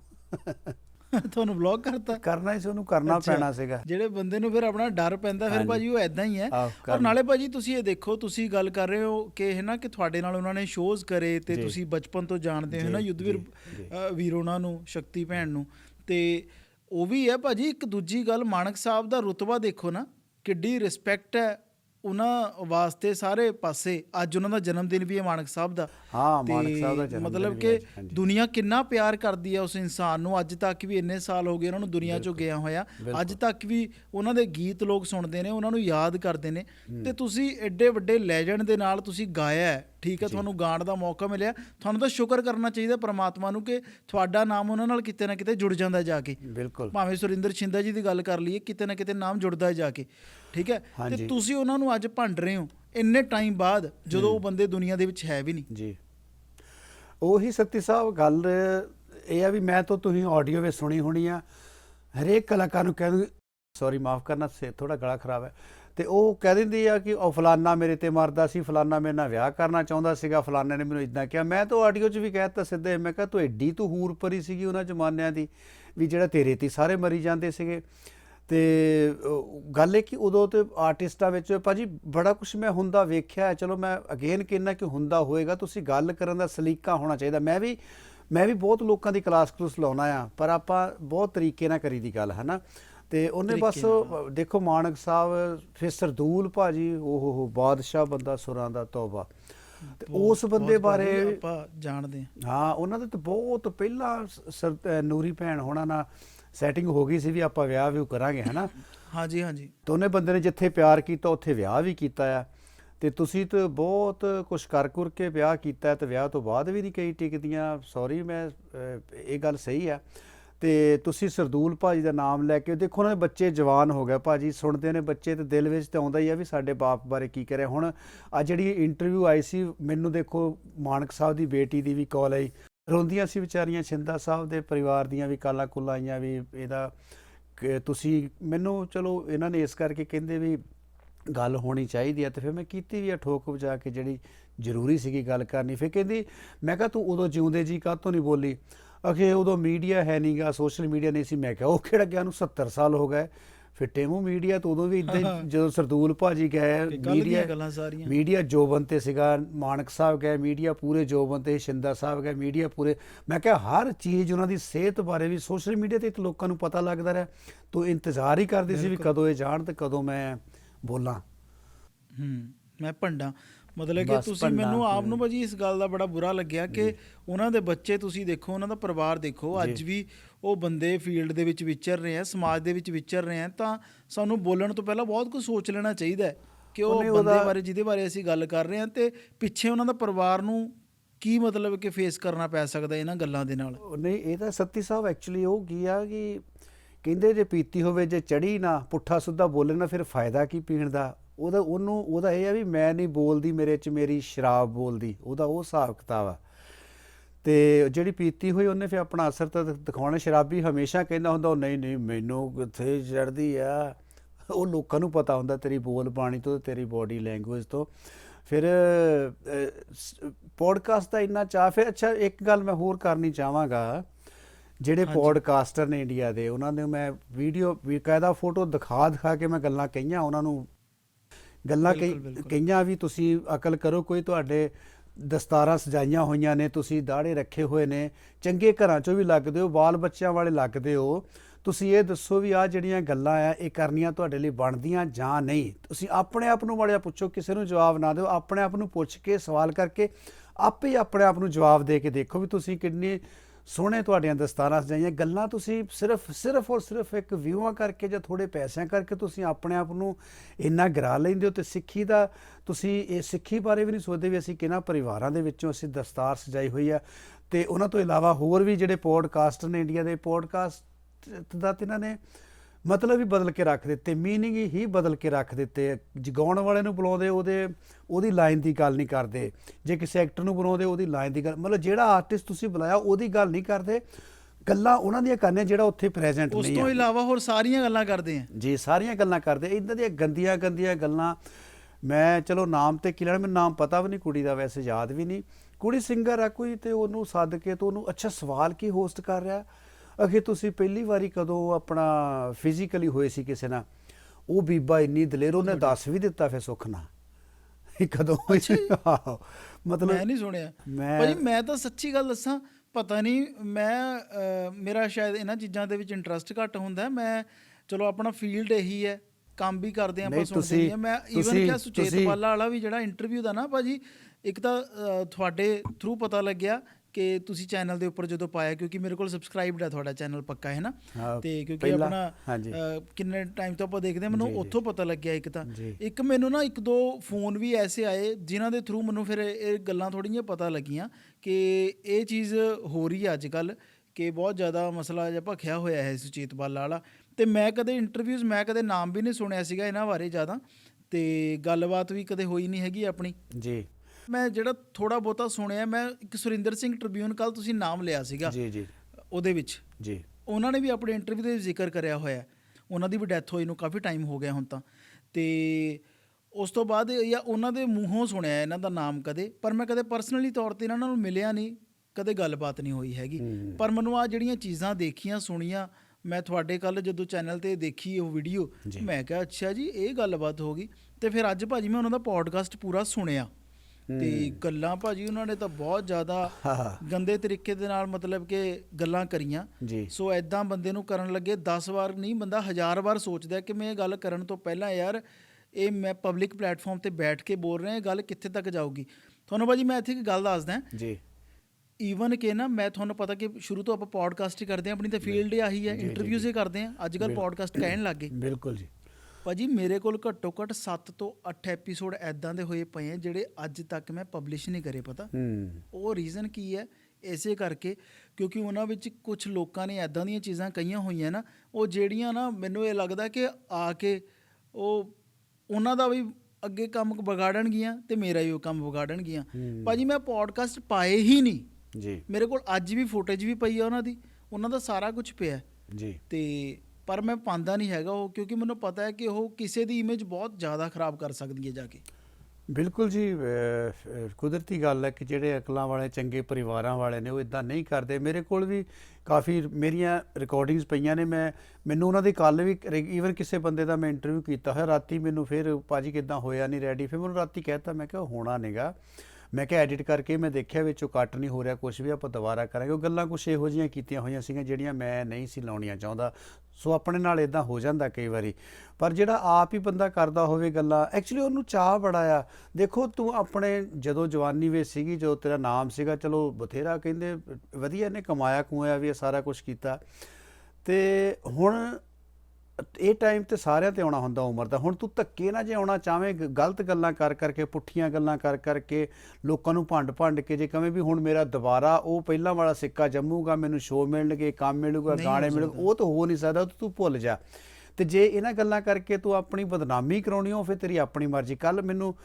ਤੁਹਾਨੂੰ ਬਲੌਕ ਕਰਤਾ ਕਰਨਾ ਹੀ ਸੀ ਉਹਨੂੰ ਕਰਨਾ। ਪੈਣਾ ਸੀਗਾ ਜਿਹੜੇ ਬੰਦੇ ਨੂੰ ਫਿਰ ਆਪਣਾ ਡਰ ਪੈਂਦਾ ਫਿਰ। ਭਾਜੀ ਉਹ ਐਦਾਂ ਹੀ ਹੈ ਔਰ। ਨਾਲੇ ਭਾਜੀ ਤੁਸੀਂ ਇਹ ਦੇਖੋ ਤੁਸੀਂ ਗੱਲ ਕਰ ਰਹੇ ਹੋ ਕਿ ਹੈ ਨਾ ਕਿ ਤੁਹਾਡੇ ਨਾਲ ਉਹਨਾਂ ਨੇ ਸ਼ੋਜ਼ ਕਰੇ ਤੇ। ਤੁਸੀਂ ਬਚਪਨ ਤੋਂ ਜਾਣਦੇ ਹੋ ਨਾ ਯੁੱਧਵੀਰ ਜੀ, ਜੀ। ਅ, ਵੀਰ ਉਹਨਾਂ ਨੂੰ ਸ਼ਕਤੀ ਭੈਣ ਨੂੰ ਤੇ ਉਹ ਵੀ ਹੈ ਭਾਜੀ ਇੱਕ ਦੂਜੀ ਗੱਲ ਮਾਨਕ ਸਾਹਿਬ ਦਾ ਰੁਤਬਾ ਦੇਖੋ ਨਾ ਕਿੱਡੀ ਰਿਸਪੈਕਟ ਹੈ ਉਹਨਾਂ ਵਾਸਤੇ ਸਾਰੇ ਪਾਸੇ ਅੱਜ ਉਹਨਾਂ ਦਾ ਜਨਮ ਦਿਨ ਵੀ ਹੈ ਮਾਨਕ ਸਾਹਿਬ ਦਾ। ਹਾਂ, ਤੇ ਮਾਣਕ ਸਾਹਿਬ ਦਾ ਜਨਮ ਮਤਲਬ ਕਿ। ਦੁਨੀਆ ਕਿੰਨਾ ਪਿਆਰ ਕਰਦੀ ਹੈ ਉਸ ਇਨਸਾਨ ਨੂੰ ਅੱਜ ਤੱਕ ਵੀ ਇੰਨੇ ਸਾਲ ਹੋ ਗਏ ਉਹਨਾਂ ਨੂੰ ਦੁਨੀਆ ਚੋਂ ਗਿਆ ਹੋਇਆ। ਅੱਜ ਤੱਕ ਵੀ ਉਹਨਾਂ ਦੇ ਗੀਤ ਲੋਕ ਸੁਣਦੇ ਨੇ ਉਹਨਾਂ ਨੂੰ ਯਾਦ ਕਰਦੇ ਨੇ। ਤੇ ਤੁਸੀਂ ਐਡੇ ਵੱਡੇ ਲੈਜੈਂਡ ਦੇ ਨਾਲ ਤੁਸੀਂ ਗਾਇਆ ਹੈ ਠੀਕ ਹੈ ਤੁਹਾਨੂੰ ਗਾਣ ਦਾ ਮੌਕਾ ਮਿਲਿਆ। ਤੁਹਾਨੂੰ ਤਾਂ ਸ਼ੁਕਰ ਕਰਨਾ ਚਾਹੀਦਾ ਪ੍ਰਮਾਤਮਾ ਨੂੰ ਕਿ ਤੁਹਾਡਾ ਨਾਮ ਉਹਨਾਂ ਨਾਲ ਕਿਤੇ ਨਾ ਕਿਤੇ ਜੁੜ ਜਾਂਦਾ ਜਾ ਕੇ। ਬਿਲਕੁਲ। ਭਾਵੇਂ ਸੁਰਿੰਦਰ ਛਿੰਦਾ ਜੀ ਦੀ ਗੱਲ ਕਰ ਲਈਏ ਕਿਤੇ ਨਾ ਕਿਤੇ ਨਾਮ ਜੁੜਦਾ ਜਾ ਕੇ। ਠੀਕ ਹੈ? ਤੇ ਹਾਂਜੀ। ਤੁਸੀਂ ਉਹਨਾਂ ਨੂੰ ਅੱਜ ਭੰਡ ਰਹੇ ਹੋ ਇੰਨੇ ਟਾਈਮ ਬਾਅਦ ਜਦੋਂ ਉਹ ਬੰਦੇ ਦੁਨੀਆ ਦੇ ਵਿੱਚ ਹੈ ਵੀ ਨਹੀਂ। ਜੀ। ਉਹੀ ਸੱਤੀ ਸਾਹਿਬ ਗੱਲ ਇਹ ਆ ਵੀ ਮੈਂ ਤਾਂ ਤੁਸੀਂ ਆਡੀਓ ਵਿੱਚ ਸੁਣੀ ਹੋਣੀ ਆ। ਹਰੇਕ ਕਲਾਕਾਰ ਨੂੰ ਕਹਿ ਦੂੰ ਸੌਰੀ ਮਾਫ ਕਰਨਾ ਸੇ ਥੋੜਾ ਗਲਾ ਖਰਾਬ ਹੈ। ਤੇ ਉਹ ਕਹਿ ਦਿੰਦੀ ਆ ਕਿ ਉਹ ਫਲਾਨਾ ਮੇਰੇ ਤੇ ਮਰਦਾ ਸੀ ਫਲਾਨਾ ਮੇਰੇ ਨਾਲ ਵਿਆਹ ਕਰਨਾ ਚਾਹੁੰਦਾ ਸੀਗਾ ਫਲਾਨੇ ਨੇ ਮੈਨੂੰ ਇਦਾਂ ਕਿਹਾ। ਮੈਂ ਤਾਂ ਆਡੀਓ 'ਚ ਵੀ ਕਹਿਤਾ ਸਿੱਧੇ ਮੈਂ ਕਿਹਾ ਤੂੰ ਐਡੀ ਤੂੰ ਹੂਰ ਪਰੀ ਸੀਗੀ ਉਹਨਾਂ ਜ਼ਮਾਨਿਆਂ ਦੀ ਵੀ ਜਿਹੜਾ ਤੇਰੇ ਤੇ ਹੀ ਸਾਰੇ ਮਰੀ ਜਾਂਦੇ ਸੀਗੇ। ਤੇ ਗੱਲ ਇਹ ਕਿ ਉਦੋਂ ਤੇ ਆਰਟਿਸਟਾਂ ਵਿੱਚ ਭਾਜੀ ਬੜਾ ਕੁਝ ਮੈਂ ਹੁੰਦਾ ਵੇਖਿਆ। ਚਲੋ ਮੈਂ ਅਗੇਨ ਕਹਿੰਦਾ ਕਿ ਹੁੰਦਾ ਹੋਏਗਾ ਤੁਸੀਂ ਗੱਲ ਕਰਨ ਦਾ ਸਲੀਕਾ ਹੋਣਾ ਚਾਹੀਦਾ। ਮੈਂ ਵੀ ਮੈਂ ਵੀ ਬਹੁਤ ਲੋਕਾਂ ਦੀ ਕਲਾਸ ਕਲੂਸ ਲਾਉਣਾ ਆ ਪਰ ਆਪਾਂ ਬਹੁਤ ਤਰੀਕੇ ਨਾਲ ਕਰੀ ਦੀ ਗੱਲ ਹੈ ਨਾ ਤੇ ਉਹਨੇ ਬਸ ਦੇਖੋ ਮਾਨਕ ਸਾਹਿਬ ਫਿਰ ਸਰਦੂਲ ਭਾਜੀ ਓਹ ਹੋ ਹੋ ਬਾਦਸ਼ਾਹ ਬੰਦਾ ਸੁਰਾਂ ਦਾ ਤੌਬਾ। ਤੇ ਉਸ ਬੰਦੇ ਬਾਰੇ ਆਪਾਂ ਜਾਣਦੇ ਹਾਂ। ਹਾਂ ਉਹਨਾਂ ਦੇ ਤਾਂ ਬਹੁਤ ਪਹਿਲਾਂ ਨੂਰੀ ਭੈਣ ਹੋਣਾ ਨਾਲ ਸੈਟਿੰਗ ਹੋ ਗਈ ਸੀ ਵੀ ਆਪਾਂ ਵਿਆਹ ਵੀ ਕਰਾਂਗੇ ਹਨਾ? ਹਾਂਜੀ ਹਾਂਜੀ। ਦੋਨੇ ਬੰਦੇ ਨੇ ਜਿੱਥੇ ਪਿਆਰ ਕੀਤਾ ਉੱਥੇ ਵਿਆਹ ਵੀ ਕੀਤਾ ਆ। ਤੇ ਤੁਸੀਂ ਤਾਂ ਬਹੁਤ ਕੁਛ ਕਰ ਕੁਰ ਕੇ ਵਿਆਹ ਕੀਤਾ ਤੇ ਵਿਆਹ ਤੋਂ ਬਾਅਦ ਵੀ ਨਹੀਂ ਕਈ ਟਿਕਦੀਆਂ। ਸੌਰੀ ਮੈਂ ਇਹ ਗੱਲ ਸਹੀ ਆ। ਤੇ ਤੁਸੀਂ ਸਰਦੂਲ ਭਾਜੀ ਦਾ ਨਾਮ ਲੈ ਕੇ ਦੇਖੋ ਉਹਨਾਂ ਦੇ ਬੱਚੇ ਜਵਾਨ ਹੋ ਗਏ। ਭਾਜੀ ਸੁਣਦੇ ਨੇ ਬੱਚੇ ਤੇ ਦਿਲ ਵਿੱਚ ਤੇ ਆਉਂਦਾ ਹੀ ਆ ਵੀ ਸਾਡੇ ਬਾਪ ਬਾਰੇ ਕੀ ਕਰਿਆ ਹੁਣ ਆ ਜਿਹੜੀ ਇੰਟਰਵਿਊ ਆਈ ਸੀ ਮੈਨੂੰ ਦੇਖੋ ਮਾਨਕ ਸਾਹਿਬ ਦੀ ਬੇਟੀ ਦੀ ਵੀ ਕਾਲ ਆਈ। ਰੋਂਦੀਆਂ ਸੀ ਵਿਚਾਰੀਆਂ ਛਿੰਦਾ ਸਾਹਿਬ ਦੇ ਪਰਿਵਾਰ ਦੀਆਂ ਵੀ ਕਾਲਾਂ ਕੁੱਲਾਂ ਆਈਆਂ ਵੀ ਇਹਦਾ ਕਿ, ਤੁਸੀਂ ਮੈਨੂੰ ਚਲੋ ਇਹਨਾਂ ਨੇ ਇਸ ਕਰਕੇ ਕਹਿੰਦੇ ਵੀ ਗੱਲ ਹੋਣੀ ਚਾਹੀਦੀ ਹੈ ਤੇ ਫਿਰ ਮੈਂ ਕੀਤੀ ਵੀ ਆ ਠੋਕ ਵਜਾ ਕੇ ਜਿਹੜੀ ਜ਼ਰੂਰੀ ਸੀਗੀ ਗੱਲ ਕਰਨੀ। ਫਿਰ ਕਹਿੰਦੀ, ਮੈਂ ਕਿਹਾ ਤੂੰ ਉਦੋਂ ਜਿਉਂਦੇ ਜੀ ਕਾਹਤੋਂ ਨਹੀਂ ਬੋਲੀ? ਅਖੇ ਉਦੋਂ ਮੀਡੀਆ ਹੈ ਨਹੀਂਗਾ ਸੋਸ਼ਲ ਮੀਡੀਆ ਨਹੀਂ ਸੀ। ਮੈਂ ਕਿਹਾ ਉਹ ਕਿਹੜਾ ਗਿਆ ਨੂੰ 70 ਸਾਲ ਹੋ ਗਏ। ਫਿਰ ਟੇਮੂ ਮੀਡੀਆ ਤੋਂ ਉਦੋਂ ਵੀ ਇਦਾਂ ਜਦੋਂ ਸਰਦੂਲ ਭਾਜੀ ਗਏ ਮੀਡੀਆ ਗੱਲਾਂ ਸਾਰੀਆਂ। ਮੀਡੀਆ ਜੋਬਨ ਤੇ ਸੀਗਾ ਮਾਨਕ ਸਾਹਿਬ ਗਏ ਮੀਡੀਆ ਪੂਰੇ ਜੋਬਨ ਤੇ ਸ਼ਿੰਦਾ ਸਾਹਿਬ ਗਏ ਮੀਡੀਆ ਪੂਰੇ। ਮੈਂ ਕਿਹਾ ਹਰ ਚੀਜ਼ ਉਹਨਾਂ ਦੀ ਸਿਹਤ ਬਾਰੇ ਵੀ ਸੋਸ਼ਲ ਮੀਡੀਆ ਤੇ ਤਾਂ ਲੋਕਾਂ ਨੂੰ ਪਤਾ ਲੱਗਦਾ ਰਿਹਾ ਤੋ ਇੰਤਜ਼ਾਰ ਹੀ ਕਰਦੇ ਸੀ ਵੀ ਕਦੋਂ ਇਹ ਜਾਣ ਤੇ ਕਦੋਂ ਮੈਂ ਬੋਲਾਂ। ਹੂੰ ਮੈਂ ਭੰਡਾ। ਮਤਲਬ ਕਿ ਤੁਸੀਂ ਮੈਨੂੰ ਆਪ। ਨੂੰ ਭਾਜੀ ਇਸ ਗੱਲ ਦਾ ਬੜਾ ਬੁਰਾ ਲੱਗਿਆ ਕਿ ਉਹਨਾਂ ਦੇ ਬੱਚੇ ਤੁਸੀਂ ਦੇਖੋ ਉਹਨਾਂ ਦਾ ਪਰਿਵਾਰ ਦੇਖੋ ਅੱਜ ਵੀ ਉਹ ਬੰਦੇ ਫੀਲਡ ਦੇ ਵਿੱਚ ਵਿਚਰ ਰਹੇ ਆ ਸਮਾਜ ਦੇ ਵਿੱਚ ਵਿਚਰ ਰਹੇ ਆ ਤਾਂ ਸਾਨੂੰ ਬੋਲਣ ਤੋਂ ਪਹਿਲਾਂ ਬਹੁਤ ਕੁਝ ਸੋਚ ਲੈਣਾ ਚਾਹੀਦਾ ਹੈ ਕਿ ਉਹ ਬੰਦੇ ਬਾਰੇ ਜਿਹਦੇ ਬਾਰੇ ਅਸੀਂ ਗੱਲ ਕਰ ਰਹੇ ਹਾਂ ਤੇ ਪਿੱਛੇ ਉਹਨਾਂ ਦਾ ਪਰਿਵਾਰ ਨੂੰ ਕੀ ਮਤਲਬ ਕਿ ਫੇਸ ਕਰਨਾ ਪੈ ਸਕਦਾ ਇਹਨਾਂ ਗੱਲਾਂ ਦੇ ਨਾਲ? ਨਹੀਂ ਇਹ ਤਾਂ ਸੱਤੀ ਸਾਹਿਬ ਐਕਚੁਅਲੀ ਉਹ ਕੀ ਆ ਕਿ ਕਹਿੰਦੇ ਜੇ ਪੀਤੀ ਹੋਵੇ ਜੇ ਚੜੀ ਨਾ ਪੁੱਠਾ ਸੁੱਧਾ ਬੋਲੇ ਨਾ ਫਿਰ ਫਾਇਦਾ ਕੀ ਪੀਣ ਦਾ? ਉਹਦਾ ਉਹਨੂੰ ਉਹਦਾ ਇਹ ਆ ਵੀ ਮੈਂ ਨਹੀਂ ਬੋਲਦੀ ਮੇਰੇ ਚ ਮੇਰੀ ਸ਼ਰਾਬ ਬੋਲਦੀ ਉਹਦਾ ਉਹ ਹਿਸਾਬ ਕਿਤਾਬ ਆ। ਤੇ ਜਿਹੜੀ ਪੀਤੀ ਹੋਈ ਉਹਨੇ ਫਿਰ ਆਪਣਾ ਅਸਰ ਤਾਂ ਦਿਖਾਉਣਾ ਸ਼ਰਾਬੀ ਹਮੇਸ਼ਾ ਕਹਿੰਦਾ ਹੁੰਦਾ ਉਹ ਨਹੀਂ ਨਹੀਂ ਮੈਨੂੰ ਕਿੱਥੇ ਚੜਦੀ ਆ। ਉਹ ਲੋਕਾਂ ਨੂੰ ਪਤਾ ਹੁੰਦਾ ਤੇਰੀ ਬੋਲ ਬਾਣੀ ਤੋਂ ਤੇਰੀ ਬੋਡੀ ਲੈਂਗੁਏਜ ਤੋਂ। ਫਿਰ ਪੋਡਕਾਸਟ ਦਾ ਇੰਨਾ ਚਾਹ ਫਿਰ ਅੱਛਾ ਇੱਕ ਗੱਲ ਮੈਂ ਹੋਰ ਕਰਨੀ ਚਾਹਾਂਗਾ। ਜਿਹੜੇ ਪੋਡਕਾਸਟਰ ਨੇ ਇੰਡੀਆ ਦੇ ਉਹਨਾਂ ਨੇ ਮੈਂ ਵੀਡੀਓ ਵੀ ਕਾਇਦਾ ਫੋਟੋ ਦਿਖਾ ਦਿਖਾ ਕੇ ਮੈਂ ਗੱਲਾਂ ਕਹੀਆਂ ਉਹਨਾਂ ਨੂੰ ਗੱਲਾਂ ਬਿਲਕੁਲ। ਕਹੀਆਂ ਵੀ ਤੁਸੀਂ ਅਕਲ ਕਰੋ ਕੋਈ ਤੁਹਾਡੇ ਦਸਤਾਰਾਂ ਸਜਾਈਆਂ ਹੋਈਆਂ ਨੇ ਤੁਸੀਂ ਦਾੜੇ ਰੱਖੇ ਹੋਏ ਨੇ ਚੰਗੇ ਘਰਾਂ ਚੋਂ ਵੀ ਲੱਗਦੇ ਹੋ ਬਾਲ ਬੱਚਿਆਂ ਵਾਲੇ ਲੱਗਦੇ ਹੋ ਤੁਸੀਂ ਇਹ ਦੱਸੋ ਵੀ ਆ ਜਿਹੜੀਆਂ ਗੱਲਾਂ ਆ ਇਹ ਕਰਨੀਆਂ ਤੁਹਾਡੇ ਲਈ ਬਣਦੀਆਂ ਜਾਂ ਨਹੀਂ ਤੁਸੀਂ ਆਪਣੇ ਆਪ ਨੂੰ ਬੜਿਆ ਪੁੱਛੋ ਕਿਸੇ ਨੂੰ ਜਵਾਬ ਨਾ ਦਿਓ ਆਪਣੇ ਆਪ ਨੂੰ ਪੁੱਛ ਕੇ ਸਵਾਲ ਕਰਕੇ ਆਪੇ ਹੀ ਆਪਣੇ ਆਪ ਨੂੰ ਜਵਾਬ ਦੇ ਕੇ ਦੇਖੋ ਵੀ ਤੁਸੀਂ ਕਿੰਨੀ ਸੋਹਣੇ ਤੁਹਾਡੀਆਂ ਦਸਤਾਰਾਂ ਸਜਾਈਆਂ, ਗੱਲਾਂ ਤੁਸੀਂ ਸਿਰਫ ਸਿਰਫ ਔਰ ਸਿਰਫ ਇੱਕ ਵਿਊਆਂ ਕਰਕੇ ਜਾਂ ਥੋੜੇ ਪੈਸਿਆਂ ਕਰਕੇ ਤੁਸੀਂ ਆਪਣੇ ਆਪ ਨੂੰ ਇੰਨਾ ਗਰਾ ਲੈਂਦੇ ਹੋ ਤੇ ਸਿੱਖੀ ਦਾ ਤੁਸੀਂ ਇਹ ਸਿੱਖੀ ਬਾਰੇ ਵੀ ਨਹੀਂ ਸੋਚਦੇ ਵੀ ਅਸੀਂ ਕਿਹਨਾਂ ਪਰਿਵਾਰਾਂ ਦੇ ਵਿੱਚੋਂ ਅਸੀਂ ਦਸਤਾਰ ਸਜਾਈ ਹੋਈ ਆ। ਤੇ ਉਹਨਾਂ ਤੋਂ ਇਲਾਵਾ ਹੋਰ ਵੀ ਜਿਹੜੇ ਪੋਡਕਾਸਟ ਨੇ ਇੰਡੀਆ ਦੇ ਪੋਡਕਾਸਟ ਦਾ ਤੇ ਇਹਨਾਂ ਨੇ ਮਤਲਬ ਹੀ ਬਦਲ ਕੇ ਰੱਖ ਦਿੱਤੇ ਮੀਨਿੰਗ ਹੀ ਬਦਲ ਕੇ ਰੱਖ ਦਿੱਤੇ। ਜਗਾਉਣ ਵਾਲੇ ਨੂੰ ਬੁਲਾਉਂਦੇ ਉਹਦੇ ਉਹਦੀ ਲਾਈਨ ਦੀ ਗੱਲ ਨਹੀਂ ਕਰਦੇ। ਜੇ ਕਿਸੇ ਐਕਟਰ ਨੂੰ ਬੁਲਾਉਂਦੇ ਉਹਦੀ ਲਾਈਨ ਦੀ ਗੱਲ ਮਤਲਬ ਜਿਹੜਾ ਆਰਟਿਸਟ ਤੁਸੀਂ ਬੁਲਾਇਆ ਉਹਦੀ ਗੱਲ ਨਹੀਂ ਕਰਦੇ। ਗੱਲਾਂ ਉਹਨਾਂ ਦੀਆਂ ਕਰਨੀਆਂ ਜਿਹੜਾ ਉੱਥੇ ਪ੍ਰੈਜ਼ੈਂਟ ਉਸ ਨਹੀਂ ਤੋਂ ਆ ਇਲਾਵਾ ਹੋਰ ਸਾਰੀਆਂ ਗੱਲਾਂ ਕਰਦੇ ਆ। ਜੀ ਸਾਰੀਆਂ ਗੱਲਾਂ ਕਰਦੇ। ਇਦਾਂ ਦੀਆਂ ਗੰਦੀਆਂ ਗੰਦੀਆਂ ਗੱਲਾਂ ਮੈਂ ਚਲੋ ਨਾਮ ਤੇ ਕੀ ਲੈਣਾ ਮੈਨੂੰ ਨਾਮ ਪਤਾ ਵੀ ਨਹੀਂ ਕੁੜੀ ਦਾ ਵੈਸੇ ਯਾਦ ਵੀ ਨਹੀਂ। ਕੁੜੀ ਸਿੰਗਰ ਆ ਕੋਈ ਤੇ ਉਹਨੂੰ ਸੱਦ ਕੇ ਤੇ ਉਹਨੂੰ ਅੱਛਾ ਸਵਾਲ ਕੀ ਹੋਸਟ ਕਰ ਰਿਹਾ? ਅਖੇ ਤੁਸੀਂ ਪਹਿਲੀ ਵਾਰੀ ਕਦੋਂ ਆਪਣਾ ਫਿਜ਼ੀਕਲੀ ਹੋਏ ਸੀ ਕਿਸੇ ਨਾਲ? ਉਹ ਬੀਬਾ ਇੰਨੀ ਦਲੇਰ ਉਹਨੇ ਦੱਸ ਵੀ ਦਿੱਤਾ ਫਿਰ ਸੁੱਖ ਨਾਲ। ਇਹ ਕਦੋਂ ਮਤਲਬ ਮੈਂ ਨਹੀਂ ਸੁਣਿਆ। ਭਾਜੀ ਮੈਂ ਤਾਂ ਸੱਚੀ ਗੱਲ ਦੱਸਾਂ ਪਤਾ ਨਹੀਂ ਮੈਂ ਮੇਰਾ ਸ਼ਾਇਦ ਇਹਨਾਂ ਚੀਜ਼ਾਂ ਦੇ ਵਿੱਚ ਇੰਟਰਸਟ ਘੱਟ ਹੁੰਦਾ। ਮੈਂ ਚਲੋ ਆਪਣਾ ਫੀਲਡ ਇਹੀ ਹੈ ਕੰਮ ਵੀ ਕਰਦੇ ਆਪਾਂ ਸੁਣਦੇ ਹੀ। ਮੈਂ ਈਵਨ ਕਿਹਾ ਸੁਚੇਤ ਵਾਲਾ ਵਾਲਾ ਵੀ ਜਿਹੜਾ ਇੰਟਰਵਿਊ ਦਾ ਨਾ ਭਾਜੀ ਇੱਕ ਤਾਂ ਤੁਹਾਡੇ ਥਰੂ ਪਤਾ ਲੱਗਿਆ ਕਿ ਤੁਸੀਂ ਚੈਨਲ ਦੇ ਉੱਪਰ ਜਦੋਂ ਪਾਇਆ ਕਿਉਂਕਿ ਮੇਰੇ ਕੋਲ ਸਬਸਕ੍ਰਾਈਬਡ ਹੈ ਤੁਹਾਡਾ ਚੈਨਲ ਪੱਕਾ ਹੈ ਨਾ? ਤੇ ਕਿਉਂਕਿ ਆਪਣਾ ਕਿੰਨੇ ਟਾਈਮ ਤੋਂ ਆਪਾਂ ਦੇਖਦੇ ਮੈਨੂੰ। ਉੱਥੋਂ ਪਤਾ ਲੱਗਿਆ ਇੱਕ ਤਾਂ। ਇੱਕ ਮੈਨੂੰ ਨਾ ਇੱਕ ਦੋ ਫੋਨ ਵੀ ਐਸੇ ਆਏ ਜਿਨ੍ਹਾਂ ਦੇ ਥਰੂ ਮੈਨੂੰ ਫਿਰ ਇਹ ਗੱਲਾਂ ਥੋੜ੍ਹੀਆਂ ਪਤਾ ਲੱਗੀਆਂ ਕਿ ਇਹ ਚੀਜ਼ ਹੋ ਰਹੀ ਹੈ ਅੱਜ ਕੱਲ ਕਿ ਬਹੁਤ ਜ਼ਿਆਦਾ ਮਸਲਾ ਜਿਹਾ ਭਖਿਆ ਹੋਇਆ ਹੈ ਸੁਚੇਤ ਬਾਲਾ ਵਾਲਾ। ਤੇ ਮੈਂ ਕਦੇ ਇੰਟਰਵਿਊਜ਼ ਮੈਂ ਕਦੇ ਨਾਮ ਵੀ ਨਹੀਂ ਸੁਣਿਆ ਸੀਗਾ ਇਹਨਾਂ ਬਾਰੇ ਜ਼ਿਆਦਾ ਤੇ ਗੱਲਬਾਤ ਵੀ ਕਦੇ ਹੋਈ ਨਹੀਂ ਹੈਗੀ ਆਪਣੀ। ਜੀ। ਮੈਂ ਜਿਹੜਾ ਥੋੜਾ ਬਹੁਤਾ ਸੁਣਿਆ ਮੈਂ ਇੱਕ ਸੁਰਿੰਦਰ ਸਿੰਘ ਟ੍ਰਿਬਿਊਨ ਕੱਲ ਤੁਸੀਂ ਨਾਮ ਲਿਆ ਸੀਗਾ। ਜੀ ਜੀ। ਉਹਦੇ ਵਿੱਚ। ਜੀ। ਉਹਨਾਂ ਨੇ ਵੀ ਆਪਣੇ ਇੰਟਰਵਿਊ ਦੇ ਜ਼ਿਕਰ ਕਰਿਆ ਹੋਇਆ। ਉਹਨਾਂ ਦੀ ਵੀ ਡੈਥ ਹੋਈ ਨੂੰ ਕਾਫੀ ਟਾਈਮ ਹੋ ਗਿਆ ਹੁਣ ਤਾਂ। ਤੇ ਉਸ ਤੋਂ ਬਾਅਦ ਜਾਂ ਉਹਨਾਂ ਦੇ ਮੂੰਹੋਂ ਸੁਣਿਆ ਇਹਨਾਂ ਦਾ ਨਾਮ ਕਦੇ ਪਰ ਮੈਂ ਕਦੇ ਪਰਸਨਲੀ ਤੌਰ ਤੇ ਇਹਨਾਂ ਨੂੰ ਮਿਲਿਆ ਨਹੀਂ ਕਦੇ ਗੱਲਬਾਤ ਨਹੀਂ ਹੋਈ ਹੈਗੀ। ਪਰ ਮੈਨੂੰ ਆ ਜਿਹੜੀਆਂ ਚੀਜ਼ਾਂ ਦੇਖੀਆਂ ਸੁਣੀਆਂ ਮੈਂ ਤੁਹਾਡੇ ਕੱਲ ਜਦੋਂ ਚੈਨਲ ਤੇ ਦੇਖੀ ਉਹ ਵੀਡੀਓ। ਮੈਂ ਕਿਹਾ ਅੱਛਾ ਜੀ ਇਹ ਗੱਲਬਾਤ ਹੋ ਗਈ। ਤੇ ਫਿਰ ਅੱਜ ਭਾਜੀ ਮੈਂ ਉਹਨਾਂ ਦਾ ਪੋਡਕਾਸਟ ਪੂਰਾ ਸੁਣਿਆ। ਤੇ ਗੱਲਾਂ ਭਾਜੀ ਉਹਨਾਂ ਨੇ ਤਾਂ ਬਹੁਤ ਜ਼ਿਆਦਾ। ਗੰਦੇ ਤਰੀਕੇ ਦੇ ਨਾਲ ਮਤਲਬ ਕਿ ਗੱਲਾਂ ਕਰੀਆਂ। ਸੋ ਐਦਾਂ ਬੰਦੇ ਨੂੰ ਕਰਨ ਲੱਗੇ 10 ਵਾਰ ਨਹੀਂ ਬੰਦਾ ਹਜ਼ਾਰ ਵਾਰ ਸੋਚਦਾ ਕਿ ਮੈਂ ਇਹ ਗੱਲ ਕਰਨ ਤੋਂ ਪਹਿਲਾਂ ਯਾਰ ਇਹ ਮੈਂ ਪਬਲਿਕ ਪਲੇਟਫਾਰਮ ਤੇ ਬੈਠ ਕੇ ਬੋਲ ਰਿਹਾ ਇਹ ਗੱਲ ਕਿੱਥੇ ਤੱਕ ਜਾਊਗੀ? ਤੁਹਾਨੂੰ ਭਾਜੀ ਮੈਂ ਇੱਥੇ ਇੱਕ ਗੱਲ ਦੱਸਦਾ। ਜੀ। ਈਵਨ ਕਿ ਨਾ ਮੈਂ ਤੁਹਾਨੂੰ ਪਤਾ ਕਿ ਸ਼ੁਰੂ ਤੋਂ ਆਪਾਂ ਪੋਡਕਾਸਟ ਹੀ ਕਰਦੇ ਹਾਂ ਆਪਣੀ ਤਾਂ ਫੀਲਡ ਹੀ ਆਹੀ ਹੈ ਇੰਟਰਵਿਊਜ਼ ਹੀ ਕਰਦੇ ਹਾਂ ਅੱਜ ਕੱਲ ਪੋਡਕਾਸਟ ਕਹਿਣ ਲੱਗ ਬਿਲਕੁਲ ਜੀ। ਭਾਜੀ ਮੇਰੇ ਕੋਲ ਘੱਟੋ ਘੱਟ 7 ਤੋਂ 8 ਐਪੀਸੋਡ ਐਦਾਂ ਦੇ ਹੋਏ ਪਏ ਆ ਜਿਹੜੇ ਅੱਜ ਤੱਕ ਮੈਂ ਪਬਲਿਸ਼ ਨਹੀਂ ਕਰੇ ਪਤਾ? ਹੂੰ। ਉਹ ਰੀਜ਼ਨ ਕੀ ਹੈ? ਇਸੇ ਕਰਕੇ ਕਿਉਂਕਿ ਉਹਨਾਂ ਵਿੱਚ ਕੁਝ ਲੋਕਾਂ ਨੇ ਐਦਾਂ ਦੀਆਂ ਚੀਜ਼ਾਂ ਕਹੀਆਂ ਹੋਈਆਂ ਨਾ ਉਹ ਜਿਹੜੀਆਂ ਨਾ ਮੈਨੂੰ ਇਹ ਲੱਗਦਾ ਕਿ ਆ ਕੇ ਉਹ ਉਹਨਾਂ ਦਾ ਵੀ ਅੱਗੇ ਕੰਮ ਵਿਗਾੜਨਗੀਆਂ ਤੇ ਮੇਰਾ ਵੀ ਉਹ ਕੰਮ ਵਿਗਾੜਨਗੀਆਂ। ਹੂੰ। ਭਾਜੀ ਮੈਂ ਪੋਡਕਾਸਟ ਪਾਏ ਹੀ ਨਹੀਂ। ਜੀ। ਮੇਰੇ ਕੋਲ ਅੱਜ ਵੀ ਫੁਟੇਜ ਵੀ ਪਈ ਆ ਉਹਨਾਂ ਦੀ ਉਹਨਾਂ ਦਾ ਸਾਰਾ ਕੁਝ ਪਿਆ। ਹੈ। ਜੀ। ਤੇ ਪਰ ਮੈਂ ਪਾਉਂਦਾ ਨਹੀਂ ਹੈਗਾ ਉਹ, ਕਿਉਂਕਿ ਮੈਨੂੰ ਪਤਾ ਹੈ ਕਿ ਉਹ ਕਿਸੇ ਦੀ ਇਮੇਜ ਬਹੁਤ ਜ਼ਿਆਦਾ ਖਰਾਬ ਕਰ ਸਕਦੀ ਹੈ ਜਾ ਕੇ। ਬਿਲਕੁਲ ਜੀ ਕੁਦਰਤੀ ਗੱਲ ਹੈ ਕਿ ਜਿਹੜੇ ਅਕਲਾਂ ਵਾਲੇ, ਚੰਗੇ ਪਰਿਵਾਰਾਂ ਵਾਲੇ ਨੇ ਉਹ ਇਦਾਂ ਨਹੀਂ ਕਰਦੇ। ਮੇਰੇ ਕੋਲ ਵੀ ਕਾਫੀ ਮੇਰੀਆਂ ਰਿਕਾਰਡਿੰਗਸ ਪਈਆਂ ਨੇ। ਮੈਂ, ਮੈਨੂੰ ਉਹਨਾਂ ਦੀ ਕੱਲ ਵੀ ਈਵਨ ਕਿਸੇ ਬੰਦੇ ਦਾ ਮੈਂ ਇੰਟਰਵਿਊ ਕੀਤਾ ਹੋਇਆ, ਰਾਤੀ ਮੈਨੂੰ ਫਿਰ ਭਾਜੀ ਕਿਦਾਂ ਹੋਇਆ, ਨਹੀਂ ਰੈਡੀ ਫਿਰ ਮੈਨੂੰ ਰਾਤੀ ਕਹਿਤਾ ਮੈਂ ਕਿਹਾ ਹੋਣਾ ਨਹੀਂਗਾ ਮੈਂ ਕਿਹਾ ਐਡਿਟ ਕਰਕੇ ਮੈਂ ਦੇਖਿਆ ਵਿੱਚੋਂ ਕੱਟ ਨਹੀਂ ਹੋ ਰਿਹਾ ਕੁਝ ਵੀ, ਆਪਾਂ ਦੁਬਾਰਾ ਕਰਾਂਗੇ। ਉਹ ਗੱਲਾਂ ਕੁਝ ਇਹੋ ਜਿਹੀਆਂ ਕੀਤੀਆਂ ਹੋਈਆਂ ਸੀਗੀਆਂ ਜਿਹੜੀਆਂ ਮੈਂ ਨਹੀਂ ਸੀ ਲਾਉਣੀਆਂ ਚਾਹੁੰਦਾ। ਸੋ ਆਪਣੇ ਨਾਲ ਇਦਾਂ ਹੋ ਜਾਂਦਾ ਕਈ ਵਾਰੀ। ਪਰ ਜਿਹੜਾ ਆਪ ਹੀ ਬੰਦਾ ਕਰਦਾ ਹੋਵੇ ਗੱਲਾਂ ਐਕਚੁਅਲੀ ਉਹਨੂੰ ਚਾਹ ਬੜਾ ਆ। ਦੇਖੋ ਤੂੰ ਆਪਣੇ, ਜਦੋਂ ਜਵਾਨੀ ਵਿੱਚ ਸੀਗੀ ਜਦੋਂ ਤੇਰਾ ਨਾਮ ਸੀਗਾ, ਚਲੋ ਬਥੇਰਾ ਕਹਿੰਦੇ, ਵਧੀਆ ਨੇ ਕਮਾਇਆ ਕੁਮਾਇਆ ਵੀ ਇਹ ਸਾਰਾ ਕੁਝ ਕੀਤਾ। ਤੇ ਹੁਣ ਇਹ ਟਾਈਮ ਤੇ ਸਾਰਿਆਂ ਤੇ ਆਉਣਾ ਹੁੰਦਾ ਉਮਰ ਦਾ। ਹੁਣ ਤੂੰ ਧੱਕੇ ਨਾ ਜੇ ਆਉਣਾ ਚਾਵੇਂ ਗ- ਗਲਤ ਗੱਲਾਂ ਕਰ ਕਰਕੇ ਪੁੱਠੀਆਂ ਗੱਲਾਂ ਕਰ ਕਰਕੇ ਲੋਕਾਂ ਨੂੰ ਭੰਡ ਭੰਡ ਕੇ ਜੇ ਕਵੇਂ ਵੀ ਹੁਣ ਮੇਰਾ ਦੁਬਾਰਾ ਉਹ ਪਹਿਲਾਂ ਵਾਲਾ ਸਿੱਕਾ ਜੰਮੂਗਾ ਮੈਨੂੰ ਸ਼ੋਅ ਮਿਲਣਗੇ ਕੰਮ ਮਿਲੂਗਾ ਗਾਣੇ ਮਿਲੂ ਸਕਦਾ। ਉਹ ਤਾਂ ਹੋ ਨਹੀਂ ਸਕਦਾ ਤੂੰ ਭੁੱਲ ਜਾ। ਤੇ ਜੇ ਇਹਨਾਂ ਗੱਲਾਂ ਕਰਕੇ ਤੂੰ ਆਪਣੀ ਬਦਨਾਮੀ ਕਰਾਉਣੀ ਹੋ ਫਿਰ ਤੇਰੀ ਆਪਣੀ ਮਰਜ਼ੀ। ਕੱਲ ਮੈਨੂੰ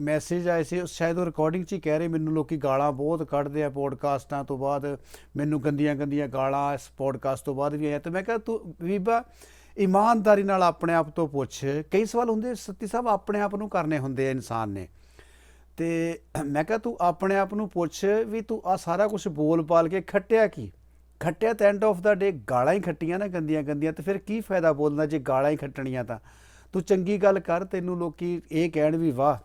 ਮੈਸੇਜ ਆਏ ਸੀ ਸ਼ਾਇਦ ਉਹ ਰਿਕਾਰਡਿੰਗ 'ਚ ਹੀ ਕਹਿ ਰਹੇ ਮੈਨੂੰ ਲੋਕੀ ਗਾਲਾਂ ਬਹੁਤ ਕੱਢਦੇ ਆ ਪੋਡਕਾਸਟਾਂ ਤੋਂ ਬਾਅਦ, ਮੈਨੂੰ ਗੰਦੀਆਂ ਗੰਦੀਆਂ ਗਾਲਾਂ ਇਸ ਪੋਡਕਾਸਟ ਤੋਂ ਬਾਅਦ ਵੀ ਆਇਆ ਤੇ ਮੈਂ ਕਿਹਾ, ਤੂੰ ਬੀਬਾ, ਇਮਾਨਦਾਰੀ ਨਾਲ ਆਪਣੇ ਆਪ ਤੋਂ ਪੁੱਛ। ਕਈ ਸਵਾਲ ਹੁੰਦੇ, ਸੱਤੀ ਸਾਹਿਬ ਆਪਣੇ ਆਪ ਨੂੰ ਕਰਨੇ ਹੁੰਦੇ ਆ ਇਨਸਾਨ ਨੇ। ਤੇ ਮੈਂ ਕਿਹਾ, ਤੂੰ ਆਪਣੇ ਆਪ ਨੂੰ ਪੁੱਛ ਵੀ ਤੂੰ ਆ ਸਾਰਾ ਕੁਝ ਬੋਲ ਪਾਲ ਕੇ ਖੱਟਿਆ ਕੀ? ਖੱਟਿਆ ਤਾਂ ਐਂਡ ਆਫ ਦਾ ਡੇ ਗਾਲਾਂ ਹੀ ਖੱਟੀਆਂ ਨਾ ਗੰਦੀਆਂ ਗੰਦੀਆਂ ਤੇ ਫਿਰ ਕੀ ਫਾਇਦਾ ਬੋਲਣਾ ਜੇ ਗਾਲਾਂ ਹੀ ਖੱਟਣੀਆਂ ਤਾਂ? ਤੂੰ ਚੰਗੀ ਗੱਲ ਕਰ ਤੈਨੂੰ ਲੋਕੀ ਇਹ ਕਹਿਣ ਵੀ ਵਾਹ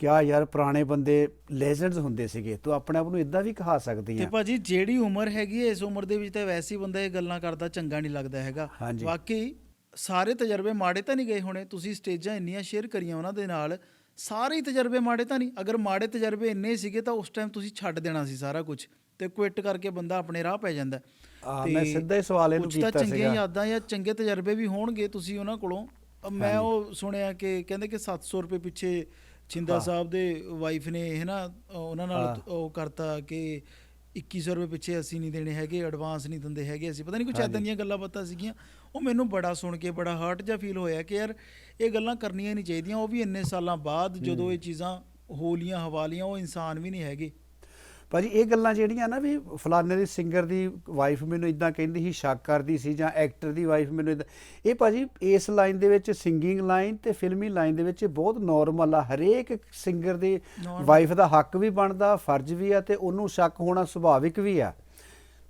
ਕਿਆ ਯਾਰ ਪੁਰਾਣੇ ਬੰਦੇ ਲੈਜੈਂਡਸ ਹੁੰਦੇ ਸੀਗੇ ਤੂੰ ਆਪਣੇ ਆਪ ਨੂੰ ਇਦਾਂ ਵੀ ਕਹਾ ਸਕਦੀ ਤੇ ਆ ਭਾਜੀ ਜਿਹੜੀ ਉਮਰ ਹੈਗੀ ਹੈ ਇਸ ਉਮਰ ਦੇ ਵਿੱਚ ਤਾਂ ਵੈਸੇ ਹੀ ਬੰਦਾ ਇਹ ਗੱਲਾਂ ਕਰਦਾ ਚੰਗਾ ਨਹੀਂ ਲੱਗਦਾ ਹੈਗਾ। ਵਾਕਈ ਸਾਰੇ ਤਜਰਬੇ ਮਾੜੇ ਤਾਂ ਨਹੀਂ ਗਏ ਹੋਣੇ ਤੁਸੀਂ ਸਟੇਜਾਂ ਇੰਨੀਆਂ ਸ਼ੇਅਰ ਕਰੀਆਂ ਉਹਨਾਂ ਦੇ ਨਾਲ ਸਾਰੇ ਤਜਰਬੇ ਮਾੜੇ ਤਾਂ ਨਹੀਂ ਅਗਰ ਮਾੜੇ ਤਜਰਬੇ ਇੰਨੇ ਸੀਗੇ ਤਾਂ ਉਸ ਟਾਈਮ ਤੁਸੀਂ ਛੱਡ ਦੇਣਾ ਸੀ ਸਾਰਾ ਕੁਝ ਤੇ ਕੁਇਟ ਕਰਕੇ ਬੰਦਾ ਆਪਣੇ ਰਾਹ ਪੈ ਜਾਂਦਾ ਆ, ਮੈਂ ਸਿੱਧਾ ਹੀ ਸਵਾਲ ਇਹਨੂੰ ਕੁਛ ਤਾਂ ਕੀਤਾ ਚੰਗੀਆਂ ਸੀਗਾ। ਯਾਦਾਂ ਜਾਂ ਚੰਗੇ ਤਜਰਬੇ ਵੀ ਹੋਣਗੇ ਤੁਸੀਂ ਉਹਨਾਂ ਕੋਲੋਂ ਮੈਂ ਉਹ ਸੁਣਿਆ ਕਿ ਕਹਿੰਦੇ ਕਿ 700 ਰੁਪਏ ਪਿੱਛੇ ਛਿੰਦਾ ਸਾਹਿਬ ਦੇ ਵਾਈਫ ਨੇ ਹੈ ਨਾ ਉਹਨਾਂ ਨਾਲ। ਉਹ ਕਰਤਾ ਕਿ 2100 ਰੁਪਏ ਪਿੱਛੇ ਅਸੀਂ ਨਹੀਂ ਦੇਣੇ ਹੈਗੇ ਐਡਵਾਂਸ ਨਹੀਂ ਦਿੰਦੇ ਹੈਗੇ ਅਸੀਂ। ਪਤਾ ਨਹੀਂ ਕੁਛ ਐਦਾਂ ਦੀਆਂ ਗੱਲਾਂ ਬਾਤਾਂ ਸੀਗੀਆਂ। ਉਹ ਮੈਨੂੰ ਬੜਾ ਸੁਣ ਕੇ ਬੜਾ ਹਰਟ ਜਿਹਾ ਫੀਲ ਹੋਇਆ ਕਿ ਯਾਰ ਇਹ ਗੱਲਾਂ ਕਰਨੀਆਂ ਨਹੀਂ ਚਾਹੀਦੀਆਂ। ਉਹ ਵੀ ਇੰਨੇ ਸਾਲਾਂ ਬਾਅਦ ਜਦੋਂ ਇਹ ਚੀਜ਼ਾਂ ਹੋਲੀਆਂ ਹਵਾਲੀਆਂ ਉਹ ਇਨਸਾਨ ਵੀ ਨਹੀਂ ਹੈਗੇ। ਭਾਜੀ ਇਹ ਗੱਲਾਂ ਜਿਹੜੀਆਂ ਨਾ ਵੀ ਫਲਾਣੇ ਦੀ ਸਿੰਗਰ ਦੀ ਵਾਈਫ ਮੈਨੂੰ ਇਦਾਂ ਕਹਿੰਦੀ ਸੀ ਸ਼ੱਕ ਕਰਦੀ ਸੀ ਜਾਂ ਐਕਟਰ ਦੀ ਵਾਈਫ ਮੈਨੂੰ ਇਦਾਂ ਇਹ ਭਾਜੀ ਇਸ ਲਾਈਨ ਦੇ ਵਿੱਚ ਸਿੰਗਿੰਗ ਲਾਈਨ ਤੇ ਫਿਲਮੀ ਲਾਈਨ ਦੇ ਵਿੱਚ ਬਹੁਤ ਨਾਰਮਲ ਆ ਹਰੇਕ ਸਿੰਗਰ ਦੀ। ਵਾਈਫ ਦਾ ਹੱਕ ਵੀ ਬਣਦਾ ਫਰਜ਼ ਵੀ ਆ ਤੇ ਉਹਨੂੰ ਸ਼ੱਕ ਹੋਣਾ ਸੁਭਾਵਿਕ ਵੀ ਆ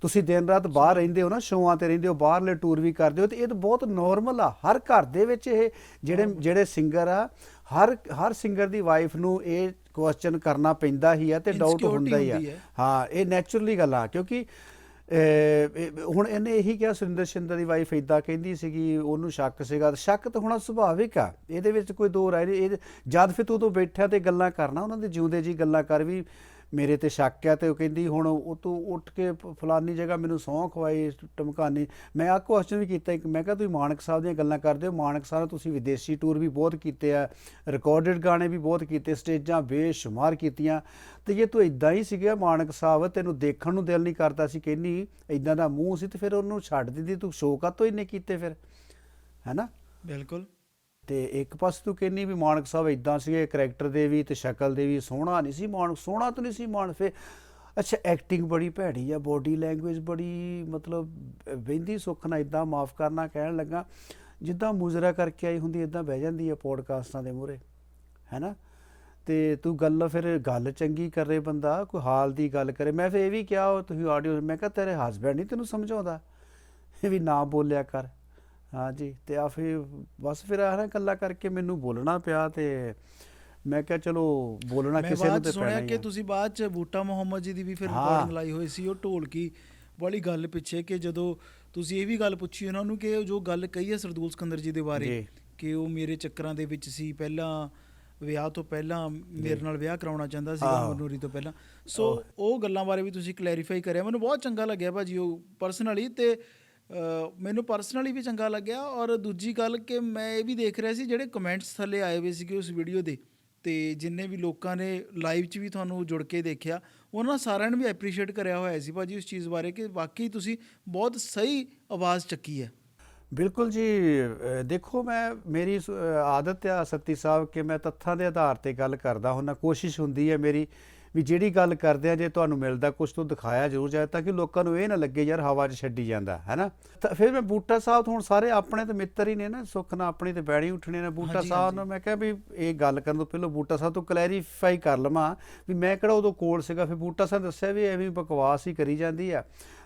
ਤੁਸੀਂ ਦਿਨ ਰਾਤ ਬਾਹਰ ਰਹਿੰਦੇ ਹੋ ਨਾ ਸ਼ੋਆਂ ਤੇ ਰਹਿੰਦੇ ਹੋ ਬਾਹਰਲੇ ਟੂਰ ਵੀ ਕਰਦੇ ਹੋ ਤੇ ਇਹ ਤਾਂ ਬਹੁਤ ਨਾਰਮਲ ਆ ਹਰ ਘਰ ਦੇ ਵਿੱਚ ਇਹ ਜਿਹੜੇ ਜਿਹੜੇ ਸਿੰਗਰ ਆ ਹਰ ਹਰ ਸਿੰਗਰ ਦੀ ਵਾਈਫ ਨੂੰ ਇਹ ਕੁਐਸਚਨ ਕਰਨਾ ਪੈਂਦਾ ਹੀ ਆ ਤੇ ਡਾਊਟ ਹੁੰਦਾ ਹੀ ਆ। ਹੈ। ਇਹ ਨੈਚੁਰਲੀ ਗੱਲ ਆ ਕਿਉਂਕਿ ਹੁਣ ਇਹਨੇ ਇਹੀ ਕਿਹਾ ਸੁਰਿੰਦਰ ਸ਼ਿੰਦਰ ਦੀ ਵਾਈਫ ਇਦਾਂ ਕਹਿੰਦੀ ਸੀਗੀ ਉਹਨੂੰ ਸ਼ੱਕ ਸੀਗਾ। ਸ਼ੱਕ ਤਾਂ ਹੋਣਾ ਸੁਭਾਵਿਕ ਆ। ਇਹਦੇ ਵਿੱਚ ਕੋਈ ਦੋ ਰਾਏ ਨਹੀਂ ਇਹ ਜਦ ਫਿਰ ਤੂੰ ਤੋਂ ਬੈਠਿਆ ਤੇ ਗੱਲਾਂ ਕਰਨਾ ਉਹਨਾਂ ਦੇ ਜਿਉਂਦੇ ਜੀ ਗੱਲਾਂ ਕਰ ਵੀ ਮੇਰੇ ਤੇ ਸ਼ੱਕ ਆ ਤੇ ਉਹ ਕਹਿੰਦੀ, ਹੁਣ ਉਹ ਤੂੰ ਉੱਠ ਕੇ ਫਲਾਨੀ ਜਗ੍ਹਾ ਮੈਨੂੰ ਸਹੁੰ ਖਵਾਈ, ਟਮਕਾਨੀ। ਮੈਂ ਆ ਕੁਐਸਚਨ ਵੀ ਕੀਤਾ ਇੱਕ, ਮੈਂ ਕਿਹਾ, ਤੁਸੀਂ ਮਾਨਕ ਸਾਹਿਬ ਦੀਆਂ ਗੱਲਾਂ ਕਰਦੇ ਹੋ, ਮਾਨਕ ਸਾਹਿਬ ਨਾਲ ਤੁਸੀਂ ਵਿਦੇਸ਼ੀ ਟੂਰ ਵੀ ਬਹੁਤ ਕੀਤੇ ਆ ਰਿਕਾਰਡਡ ਗਾਣੇ ਵੀ ਬਹੁਤ ਕੀਤੇ, ਸਟੇਜਾਂ ਬੇਸ਼ੁਮਾਰ ਕੀਤੀਆਂ। ਤੇ ਜੇ ਤੂੰ ਇਦਾਂ ਹੀ ਸੀਗਾ ਮਾਨਕ ਸਾਹਿਬ, ਤੈਨੂੰ ਦੇਖਣ ਨੂੰ ਦਿਲ ਨਹੀਂ ਕਰਦਾ ਸੀ ਕਹਿੰਦੀ ਇਦਾਂ ਦਾ ਮੂੰਹ ਸੀ, ਤੇ ਫਿਰ ਉਹਨੂੰ ਛੱਡ ਦਿੰਦੀ, ਤੂੰ ਸ਼ੋਅ ਕਾਤੋਂ ਇੰਨੇ ਕੀਤੇ ਫਿਰ ਹੈਨਾ ਬਿਲਕੁਲ। ਤੇ ਇੱਕ ਪਾਸੇ ਤੂੰ ਕਹਿੰਨੀ ਵੀ ਮਾਨਕ ਸਾਹਿਬ ਇਦਾਂ ਸੀਗੇ ਕਰੈਕਟਰ ਦੇ ਵੀ ਤੇ ਸ਼ਕਲ ਦੇ ਵੀ ਸੋਹਣਾ ਨਹੀਂ ਸੀ ਮਾਨਕ ਸੋਹਣਾ ਤਾਂ ਨਹੀਂ ਸੀ ਮਾਨ ਫੇ ਅੱਛਾ ਐਕਟਿੰਗ ਬੜੀ ਭੈੜੀ ਆ ਬੋਡੀ ਲੈਂਗੁਏਜ ਬੜੀ ਮਤਲਬ ਵਹਿੰਦੀ ਸੁੱਖ ਨਾਲ ਇਦਾਂ ਮਾਫ ਕਰਨਾ ਕਹਿਣ ਲੱਗਾ। ਜਿੱਦਾਂ ਮੁਜ਼ਰਾ ਕਰਕੇ ਆਈ ਹੁੰਦੀ ਇਦਾਂ ਬਹਿ ਜਾਂਦੀ ਆ ਪੋਡਕਾਸਟਾਂ ਦੇ ਮੂਹਰੇ, ਹੈਨਾ? ਤੇ ਤੂੰ ਗੱਲ ਫਿਰ ਗੱਲ ਚੰਗੀ ਕਰੇ ਬੰਦਾ, ਕੋਈ ਹਾਲ ਦੀ ਗੱਲ ਕਰੇ। ਮੈਂ ਫਿਰ ਇਹ ਵੀ ਕਿਹਾ ਤੁਸੀਂ ਆਡੀਓ ਮੈਂ ਕਿਹਾ ਤੇਰੇ ਹਸਬੈਂਡ ਨਹੀਂ ਤੈਨੂੰ ਸਮਝਾਉਂਦਾ? ਇਹ ਵੀ ਨਾ ਬੋਲਿਆ ਕਰ। ਹਾਂਜੀ ਤੇ ਆ ਫਿਰ ਬਸ ਫਿਰ ਆਹ ਨਾ ਗੱਲਾਂ ਕਰਕੇ ਮੈਨੂੰ ਬੋਲਣਾ ਪਿਆ ਤੇ ਮੈਂ ਕਿਹਾ ਚਲੋ ਬੋਲਣਾ ਕਿਸੇ ਨੂੰ ਤੇ ਪੈਣਾ ਸੁਣਿਆ ਹੀ ਕਿ ਆ। ਤੁਸੀਂ ਬਾਅਦ ਚ ਬੂਟਾ ਮੁਹੰਮਦ ਜੀ ਦੀ ਵੀ ਫਿਰ। ਰਿਕਾਰਡਿੰਗ ਲਾਈ ਹੋਈ ਸੀ ਉਹ ਢੋਲਕੀ ਵਾਲੀ ਗੱਲ ਪਿੱਛੇ ਕਿ ਜਦੋਂ ਤੁਸੀਂ ਇਹ ਵੀ ਗੱਲ ਪੁੱਛੀ ਉਹਨਾਂ ਨੂੰ ਕਿ ਉਹ ਜੋ ਗੱਲ ਕਹੀ ਹੈ ਸਰਦੂਲ ਸਿਕੰਦਰ ਜੀ ਦੇ ਬਾਰੇ। ਕਿ ਉਹ ਮੇਰੇ ਚੱਕਰਾਂ ਦੇ ਵਿੱਚ ਸੀ ਪਹਿਲਾਂ ਵਿਆਹ ਤੋਂ ਪਹਿਲਾਂ ਮੇਰੇ ਨਾਲ ਵਿਆਹ ਕਰਾਉਣਾ ਚਾਹੁੰਦਾ ਸੀ। ਮਨੂਰੀ ਤੋਂ ਪਹਿਲਾਂ ਸੋ ਉਹ ਗੱਲਾਂ ਬਾਰੇ ਵੀ ਤੁਸੀਂ ਕਲੈਰੀਫਾਈ ਕਰਿਆ ਮੈਨੂੰ ਬਹੁਤ ਚੰਗਾ ਲੱਗਿਆ ਭਾਜੀ ਉਹ ਪਰਸਨਲੀ ਤੇ ਮੈਨੂੰ ਪਰਸਨਲੀ ਵੀ ਚੰਗਾ ਲੱਗਿਆ ਔਰ ਦੂਜੀ ਗੱਲ ਕਿ ਮੈਂ ਇਹ ਵੀ ਦੇਖ ਰਿਹਾ ਸੀ ਜਿਹੜੇ ਕਮੈਂਟਸ ਥੱਲੇ ਆਏ ਹੋਏ ਸੀਗੇ ਉਸ ਵੀਡੀਓ ਦੇ, ਤੇ ਜਿੰਨੇ ਵੀ ਲੋਕਾਂ ਨੇ ਲਾਈਵ 'ਚ ਵੀ ਤੁਹਾਨੂੰ ਜੁੜ ਕੇ ਦੇਖਿਆ, ਉਹਨਾਂ ਸਾਰਿਆਂ ਨੇ ਵੀ ਐਪਰੀਸ਼ੀਏਟ ਕਰਿਆ ਹੋਇਆ ਸੀ ਭਾਜੀ ਉਸ ਚੀਜ਼ ਬਾਰੇ ਕਿ ਵਾਕਈ ਤੁਸੀਂ ਬਹੁਤ ਸਹੀ ਆਵਾਜ਼ ਚੱਕੀ ਹੈ। ਬਿਲਕੁਲ ਜੀ ਦੇਖੋ ਮੈਂ, ਮੇਰੀ ਸ- ਆਦਤ ਆ ਸੱਤੀ ਸਾਹਿਬ ਕਿ ਮੈਂ ਤੱਥਾਂ ਦੇ ਆਧਾਰ ਤੇ ਗੱਲ ਕਰਦਾ ਹੁੰਦਾ ਕੋਸ਼ਿਸ਼ ਹੁੰਦੀ ਹੈ ਮੇਰੀ ਵੀ ਜਿਹੜੀ ਗੱਲ ਕਰਦੇ ਆ ਜੇ ਤੁਹਾਨੂੰ ਮਿਲਦਾ ਕੁਝ ਤੋਂ ਦਿਖਾਇਆ ਜ਼ਰੂਰ ਜਾਏ ਤਾਂ ਕਿ ਲੋਕਾਂ ਨੂੰ ਇਹ ਨਾ ਲੱਗੇ ਯਾਰ ਹਵਾ 'ਚ ਛੱਡੀ ਜਾਂਦਾ ਹੈਨਾ? ਤਾਂ ਫਿਰ ਮੈਂ ਬੂਟਾ ਸਾਹਿਬ ਤੋਂ ਹੁਣ ਸਾਰੇ ਆਪਣੇ ਤੇ ਮਿੱਤਰ ਹੀ ਨੇ ਨਾ ਸੁੱਖ ਨਾਲ ਆਪਣੀ ਤੇ ਬੈਣੀ ਉੱਠਣੇ ਨੇ ਬੂਟਾ ਸਾਹਿਬ। ਨੂੰ ਮੈਂ ਕਿਹਾ ਵੀ ਇਹ ਗੱਲ ਕਰਨ ਤੋਂ ਪਹਿਲਾਂ ਬੂਟਾ ਸਾਹਿਬ ਤੋਂ ਕਲੈਰੀਫਾਈ ਕਰ ਲਵਾਂ ਵੀ ਮੈਂ ਕਿਹੜਾ ਉਦੋਂ ਕੋਲ ਸੀਗਾ ਫਿਰ ਬੂਟਾ ਸਾਹਿਬ ਦੱਸਿਆ ਵੀ ਐਵੇਂ ਬਕਵਾਸ ਹੀ ਕਰੀ ਜਾਂਦੀ ਆ।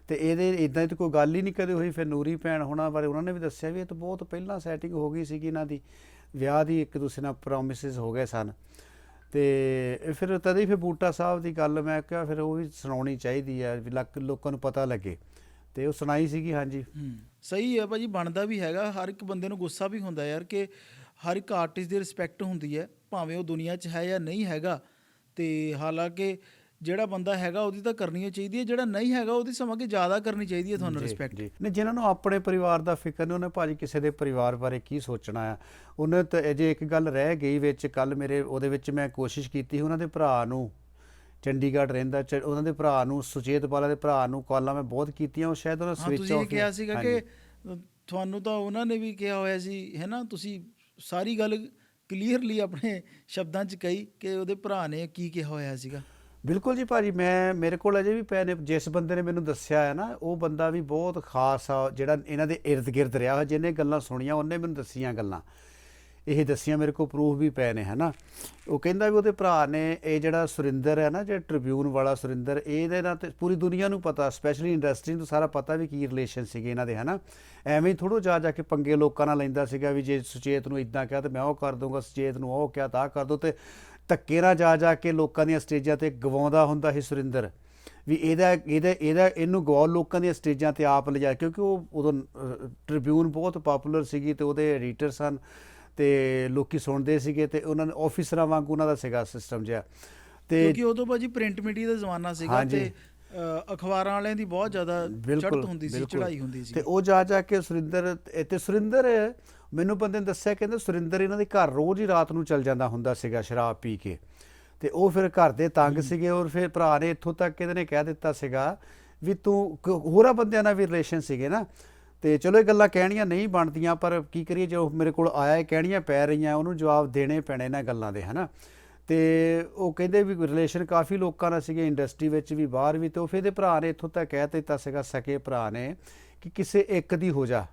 ਤੇ ਇਹਦੇ ਇਦਾਂ ਦੀ ਕੋਈ ਗੱਲ ਹੀ ਨਹੀਂ ਕਦੇ ਹੋਈ ਫਿਰ ਨੂਰੀ ਭੈਣ ਹੋਣਾ ਬਾਰੇ ਉਹਨਾਂ ਨੇ ਵੀ ਦੱਸਿਆ ਵੀ ਇਹ ਤਾਂ ਬਹੁਤ ਪਹਿਲਾਂ ਸੈਟਿੰਗ ਹੋ ਗਈ ਸੀਗੀ ਇਹਨਾਂ ਦੀ। ਵਿਆਹ ਦੀ ਇੱਕ ਦੂਸਰੇ ਨਾਲ ਪ੍ਰੋਮਿਸਸ ਹੋ ਗਏ ਸਨ। ਤੇ ਫਿਰ ਤਦੇ ਫਿਰ ਬੂਟਾ ਸਾਹਿਬ ਦੀ ਗੱਲ ਮੈਂ ਕਿਹਾ, ਫਿਰ ਉਹ ਵੀ ਸੁਣਾਉਣੀ ਚਾਹੀਦੀ ਹੈ ਵੀ ਲੱਕ- ਲੋਕਾਂ ਨੂੰ ਪਤਾ ਲੱਗੇ। ਤੇ ਉਹ ਸੁਣਾਈ ਸੀਗੀ, ਹਾਂਜੀ। ਹੂੰ, ਸਹੀ ਹੈ ਭਾਜੀ, ਬਣਦਾ ਵੀ ਹੈਗਾ। ਹਰ ਇੱਕ ਬੰਦੇ ਨੂੰ ਗੁੱਸਾ ਵੀ ਹੁੰਦਾ ਯਾਰ ਕਿ ਹਰ ਇੱਕ ਆਰਟਿਸਟ ਦੀ ਰਿਸਪੈਕਟ ਹੁੰਦੀ ਹੈ, ਭਾਵੇਂ ਉਹ ਦੁਨੀਆ 'ਚ ਹੈ ਜਾਂ ਨਹੀਂ ਹੈਗਾ। ਤੇ ਹਾਲਾਂਕਿ ਜਿਹੜਾ ਬੰਦਾ ਹੈਗਾ ਉਹਦੀ ਤਾਂ ਕਰਨੀ ਚਾਹੀਦੀ ਹੈ ਜਿਹੜਾ ਨਹੀਂ ਹੈਗਾ ਉਹਦੀ ਸਮਾਂ ਕਿ ਜ਼ਿਆਦਾ ਕਰਨੀ ਚਾਹੀਦੀ ਹੈ ਤੁਹਾਨੂੰ ਰਿਸਪੈਕਟ ਨਹੀਂ ਜਿਨ੍ਹਾਂ ਨੂੰ ਆਪਣੇ ਪਰਿਵਾਰ ਦਾ ਫਿਕਰ ਨਹੀਂ ਉਹਨੇ ਭਾਜੀ ਕਿਸੇ ਦੇ ਪਰਿਵਾਰ ਬਾਰੇ ਕੀ ਸੋਚਣਾ ਆ? ਉਹਨੇ ਤਾਂ ਅਜੇ ਇੱਕ ਗੱਲ ਰਹਿ ਗਈ ਵਿੱਚ ਕੱਲ ਮੇਰੇ ਉਹਦੇ ਵਿੱਚ ਮੈਂ ਕੋਸ਼ਿਸ਼ ਕੀਤੀ ਉਹਨਾਂ ਦੇ ਭਰਾ ਨੂੰ। ਚੰਡੀਗੜ੍ਹ ਰਹਿੰਦਾ ਉਹਨਾਂ ਦੇ ਭਰਾ ਨੂੰ ਸੁਚੇਤ ਬਾਲਾ ਦੇ ਭਰਾ ਨੂੰ ਕਾਲਾਂ ਮੈਂ ਬਹੁਤ ਕੀਤੀਆਂ ਉਹ ਸ਼ਾਇਦ ਉਹਨਾਂ ਸਵਿਚ ਤੁਸੀਂ ਆਫ ਕਿਹਾ ਸੀਗਾ ਕਿ ਤੁਹਾਨੂੰ ਤਾਂ ਉਹਨਾਂ ਨੇ ਵੀ ਕਿਹਾ ਹੋਇਆ ਸੀ ਹੈ ਨਾ? ਤੁਸੀਂ ਸਾਰੀ ਗੱਲ ਕਲੀਅਰਲੀ ਆਪਣੇ ਸ਼ਬਦਾਂ 'ਚ ਕਹੀ ਕਿ ਉਹਦੇ ਭਰਾ ਨੇ ਕੀ ਕਿਹਾ ਹੋਇਆ ਸੀਗਾ। ਬਿਲਕੁਲ ਜੀ ਭਾਜੀ, ਮੈਂ, ਮੇਰੇ ਕੋਲ ਅਜੇ ਵੀ ਪਏ ਨੇ ਜਿਸ ਬੰਦੇ ਨੇ ਮੈਨੂੰ ਦੱਸਿਆ ਹੈ ਨਾ, ਉਹ ਬੰਦਾ ਵੀ ਬਹੁਤ ਖਾਸ ਆ, ਜਿਹੜਾ ਇਹਨਾਂ ਦੇ ਇਰਦ ਗਿਰਦ ਰਿਹਾ ਹੋਇਆ, ਜਿਹਨੇ ਗੱਲਾਂ ਸੁਣੀਆਂ, ਉਹਨੇ ਮੈਨੂੰ ਦੱਸੀਆਂ ਗੱਲਾਂ। ਇਹ ਦੱਸੀਆਂ ਮੇਰੇ ਕੋਲ ਪ੍ਰੂਫ ਵੀ ਪਏ ਨੇ, ਹਨਾ। ਉਹ ਕਹਿੰਦਾ ਵੀ ਉਹਦੇ ਭਰਾ ਨੇ, ਇਹ ਜਿਹੜਾ ਸੁਰਿੰਦਰ ਹੈ ਨਾ, ਜਿਹੜਾ ਟ੍ਰਿਬਿਊਨ ਵਾਲਾ ਸੁਰਿੰਦਰ, ਇਹਦੇ ਨਾਲ ਤੇ ਪੂਰੀ ਦੁਨੀਆ ਨੂੰ ਪਤਾ ਸਪੈਸ਼ਲੀ ਇੰਡਸਟਰੀ ਨੂੰ ਸਾਰਾ ਪਤਾ ਵੀ ਕੀ ਰਿਲੇਸ਼ਨ ਸੀਗੇ ਇਹਨਾਂ ਦੇ, ਹਨਾ। ਐਵੇਂ ਥੋੜੋ ਜਾ ਜਾ ਕੇ ਪੰਗੇ ਲੋਕਾਂ ਨਾਲ ਲੈਂਦਾ ਸੀਗਾ ਵੀ ਜੇ ਸੁਚੇਤ ਨੂੰ ਇਦਾਂ ਕਿਹਾ, ਤੇ ਮੈਂ ਉਹ ਕਰ ਦੂੰਗਾ ਸੁਚੇਤ ਨੂੰ ਉਹ ਕਿਹਾ, ਤਾਂ ਆਹ ਕਰ ਦੋ ਤੇ ਧੱਕੇ ਨਾਲ ਜਾ ਜਾ ਕੇ ਲੋਕਾਂ ਦੀਆਂ ਸਟੇਜਾਂ ਤੇ ਗਵਾਉਂਦਾ ਹੁੰਦਾ ਸੀ ਸੁਰਿੰਦਰ ਵੀ ਇਹਦਾ ਇਹਦਾ ਇਹਦਾ ਇਹਨੂੰ ਗਵਾਉ ਲੋਕਾਂ ਦੀਆਂ ਸਟੇਜਾਂ ਤੇ ਆਪ ਲਿਜਾ ਕਿਉਂਕਿ ਉਹ ਉਦੋਂ ਟ੍ਰਿਬਿਊਨ ਬਹੁਤ ਪਪੂਲਰ ਸੀਗੀ ਤੇ ਉਹਦੇ ਐਡੀਟਰ ਸਨ ਤੇ ਲੋਕੀ ਸੁਣਦੇ ਸੀਗੇ ਤੇ ਉਹਨਾਂ ਨੇ ਆਫੀਸਰਾਂ ਵਾਂਗੂ ਉਹਨਾਂ ਦਾ ਸੀਗਾ ਸਿਸਟਮ ਜਿਹਾ ਤੇ ਕਿਉਂਕਿ ਉਦੋਂ ਭਾਜੀ ਪ੍ਰਿੰਟ ਮੀਡੀਆ ਦਾ ਜ਼ਮਾਨਾ ਸੀਗਾ। ਤੇ ਅਖਬਾਰਾਂ ਵਾਲਿਆਂ ਦੀ ਬਹੁਤ ਜ਼ਿਆਦਾ ਚੜ੍ਹਤ ਹੁੰਦੀ ਸੀ। ਚੜ੍ਹਾਈ ਹੁੰਦੀ ਸੀ ਤੇ ਉਹ ਜਾ ਜਾ ਕੇ ਸੁਰਿੰਦਰ ਤੇ ਸੁਰਿੰਦਰ ਮੈਨੂੰ ਬੰਦੇ ਨੇ ਦੱਸਿਆ ਕਹਿੰਦੇ ਸੁਰਿੰਦਰ ਇਹਨਾਂ ਦੇ ਘਰ ਰੋਜ਼ ਹੀ ਰਾਤ ਨੂੰ ਚੱਲ ਜਾਂਦਾ ਹੁੰਦਾ ਸੀਗਾ ਸ਼ਰਾਬ ਪੀ ਕੇ। ਤੇ ਉਹ ਫਿਰ ਘਰ ਦੇ ਤੰਗ ਸੀਗੇ ਔਰ ਫਿਰ ਭਰਾ ਨੇ ਇੱਥੋਂ ਤੱਕ ਕਿ ਇਹਦੇ ਨੇ ਕਹਿ ਦਿੱਤਾ ਸੀਗਾ ਵੀ ਤੂੰ ਹੋਰਾਂ ਬੰਦਿਆਂ ਨਾਲ ਵੀ ਰਿਲੇਸ਼ਨ ਸੀਗੇ ਨਾ। ਤੇ ਚਲੋ ਇਹ ਗੱਲਾਂ ਕਹਿਣੀਆਂ ਨਹੀਂ ਬਣਦੀਆਂ ਪਰ ਕੀ ਕਰੀਏ ਜੋ ਮੇਰੇ ਕੋਲ ਆਇਆ ਇਹ ਕਹਿਣੀਆਂ ਪੈ ਰਹੀਆਂ ਉਹਨੂੰ ਜਵਾਬ ਦੇਣੇ ਪੈਣੇ ਇਹਨਾਂ ਗੱਲਾਂ ਦੇ ਹਨਾ। ਤੇ ਉਹ ਕਹਿੰਦੇ ਵੀ ਰਿਲੇਸ਼ਨ ਕਾਫੀ ਲੋਕਾਂ ਨਾਲ ਸੀਗੇ ਇੰਡਸਟਰੀ ਵਿੱਚ ਵੀ ਬਾਹਰ ਵੀ ਤੇ ਉਹ ਫਿਰ ਇਹਦੇ ਭਰਾ ਨੇ ਇੱਥੋਂ ਤੱਕ ਕਹਿ ਦਿੱਤਾ ਸੀਗਾ ਸਕੇ ਭਰਾ ਨੇ ਕਿ ਕਿਸੇ ਇੱਕ ਦੀ ਹੋ ਜਾ।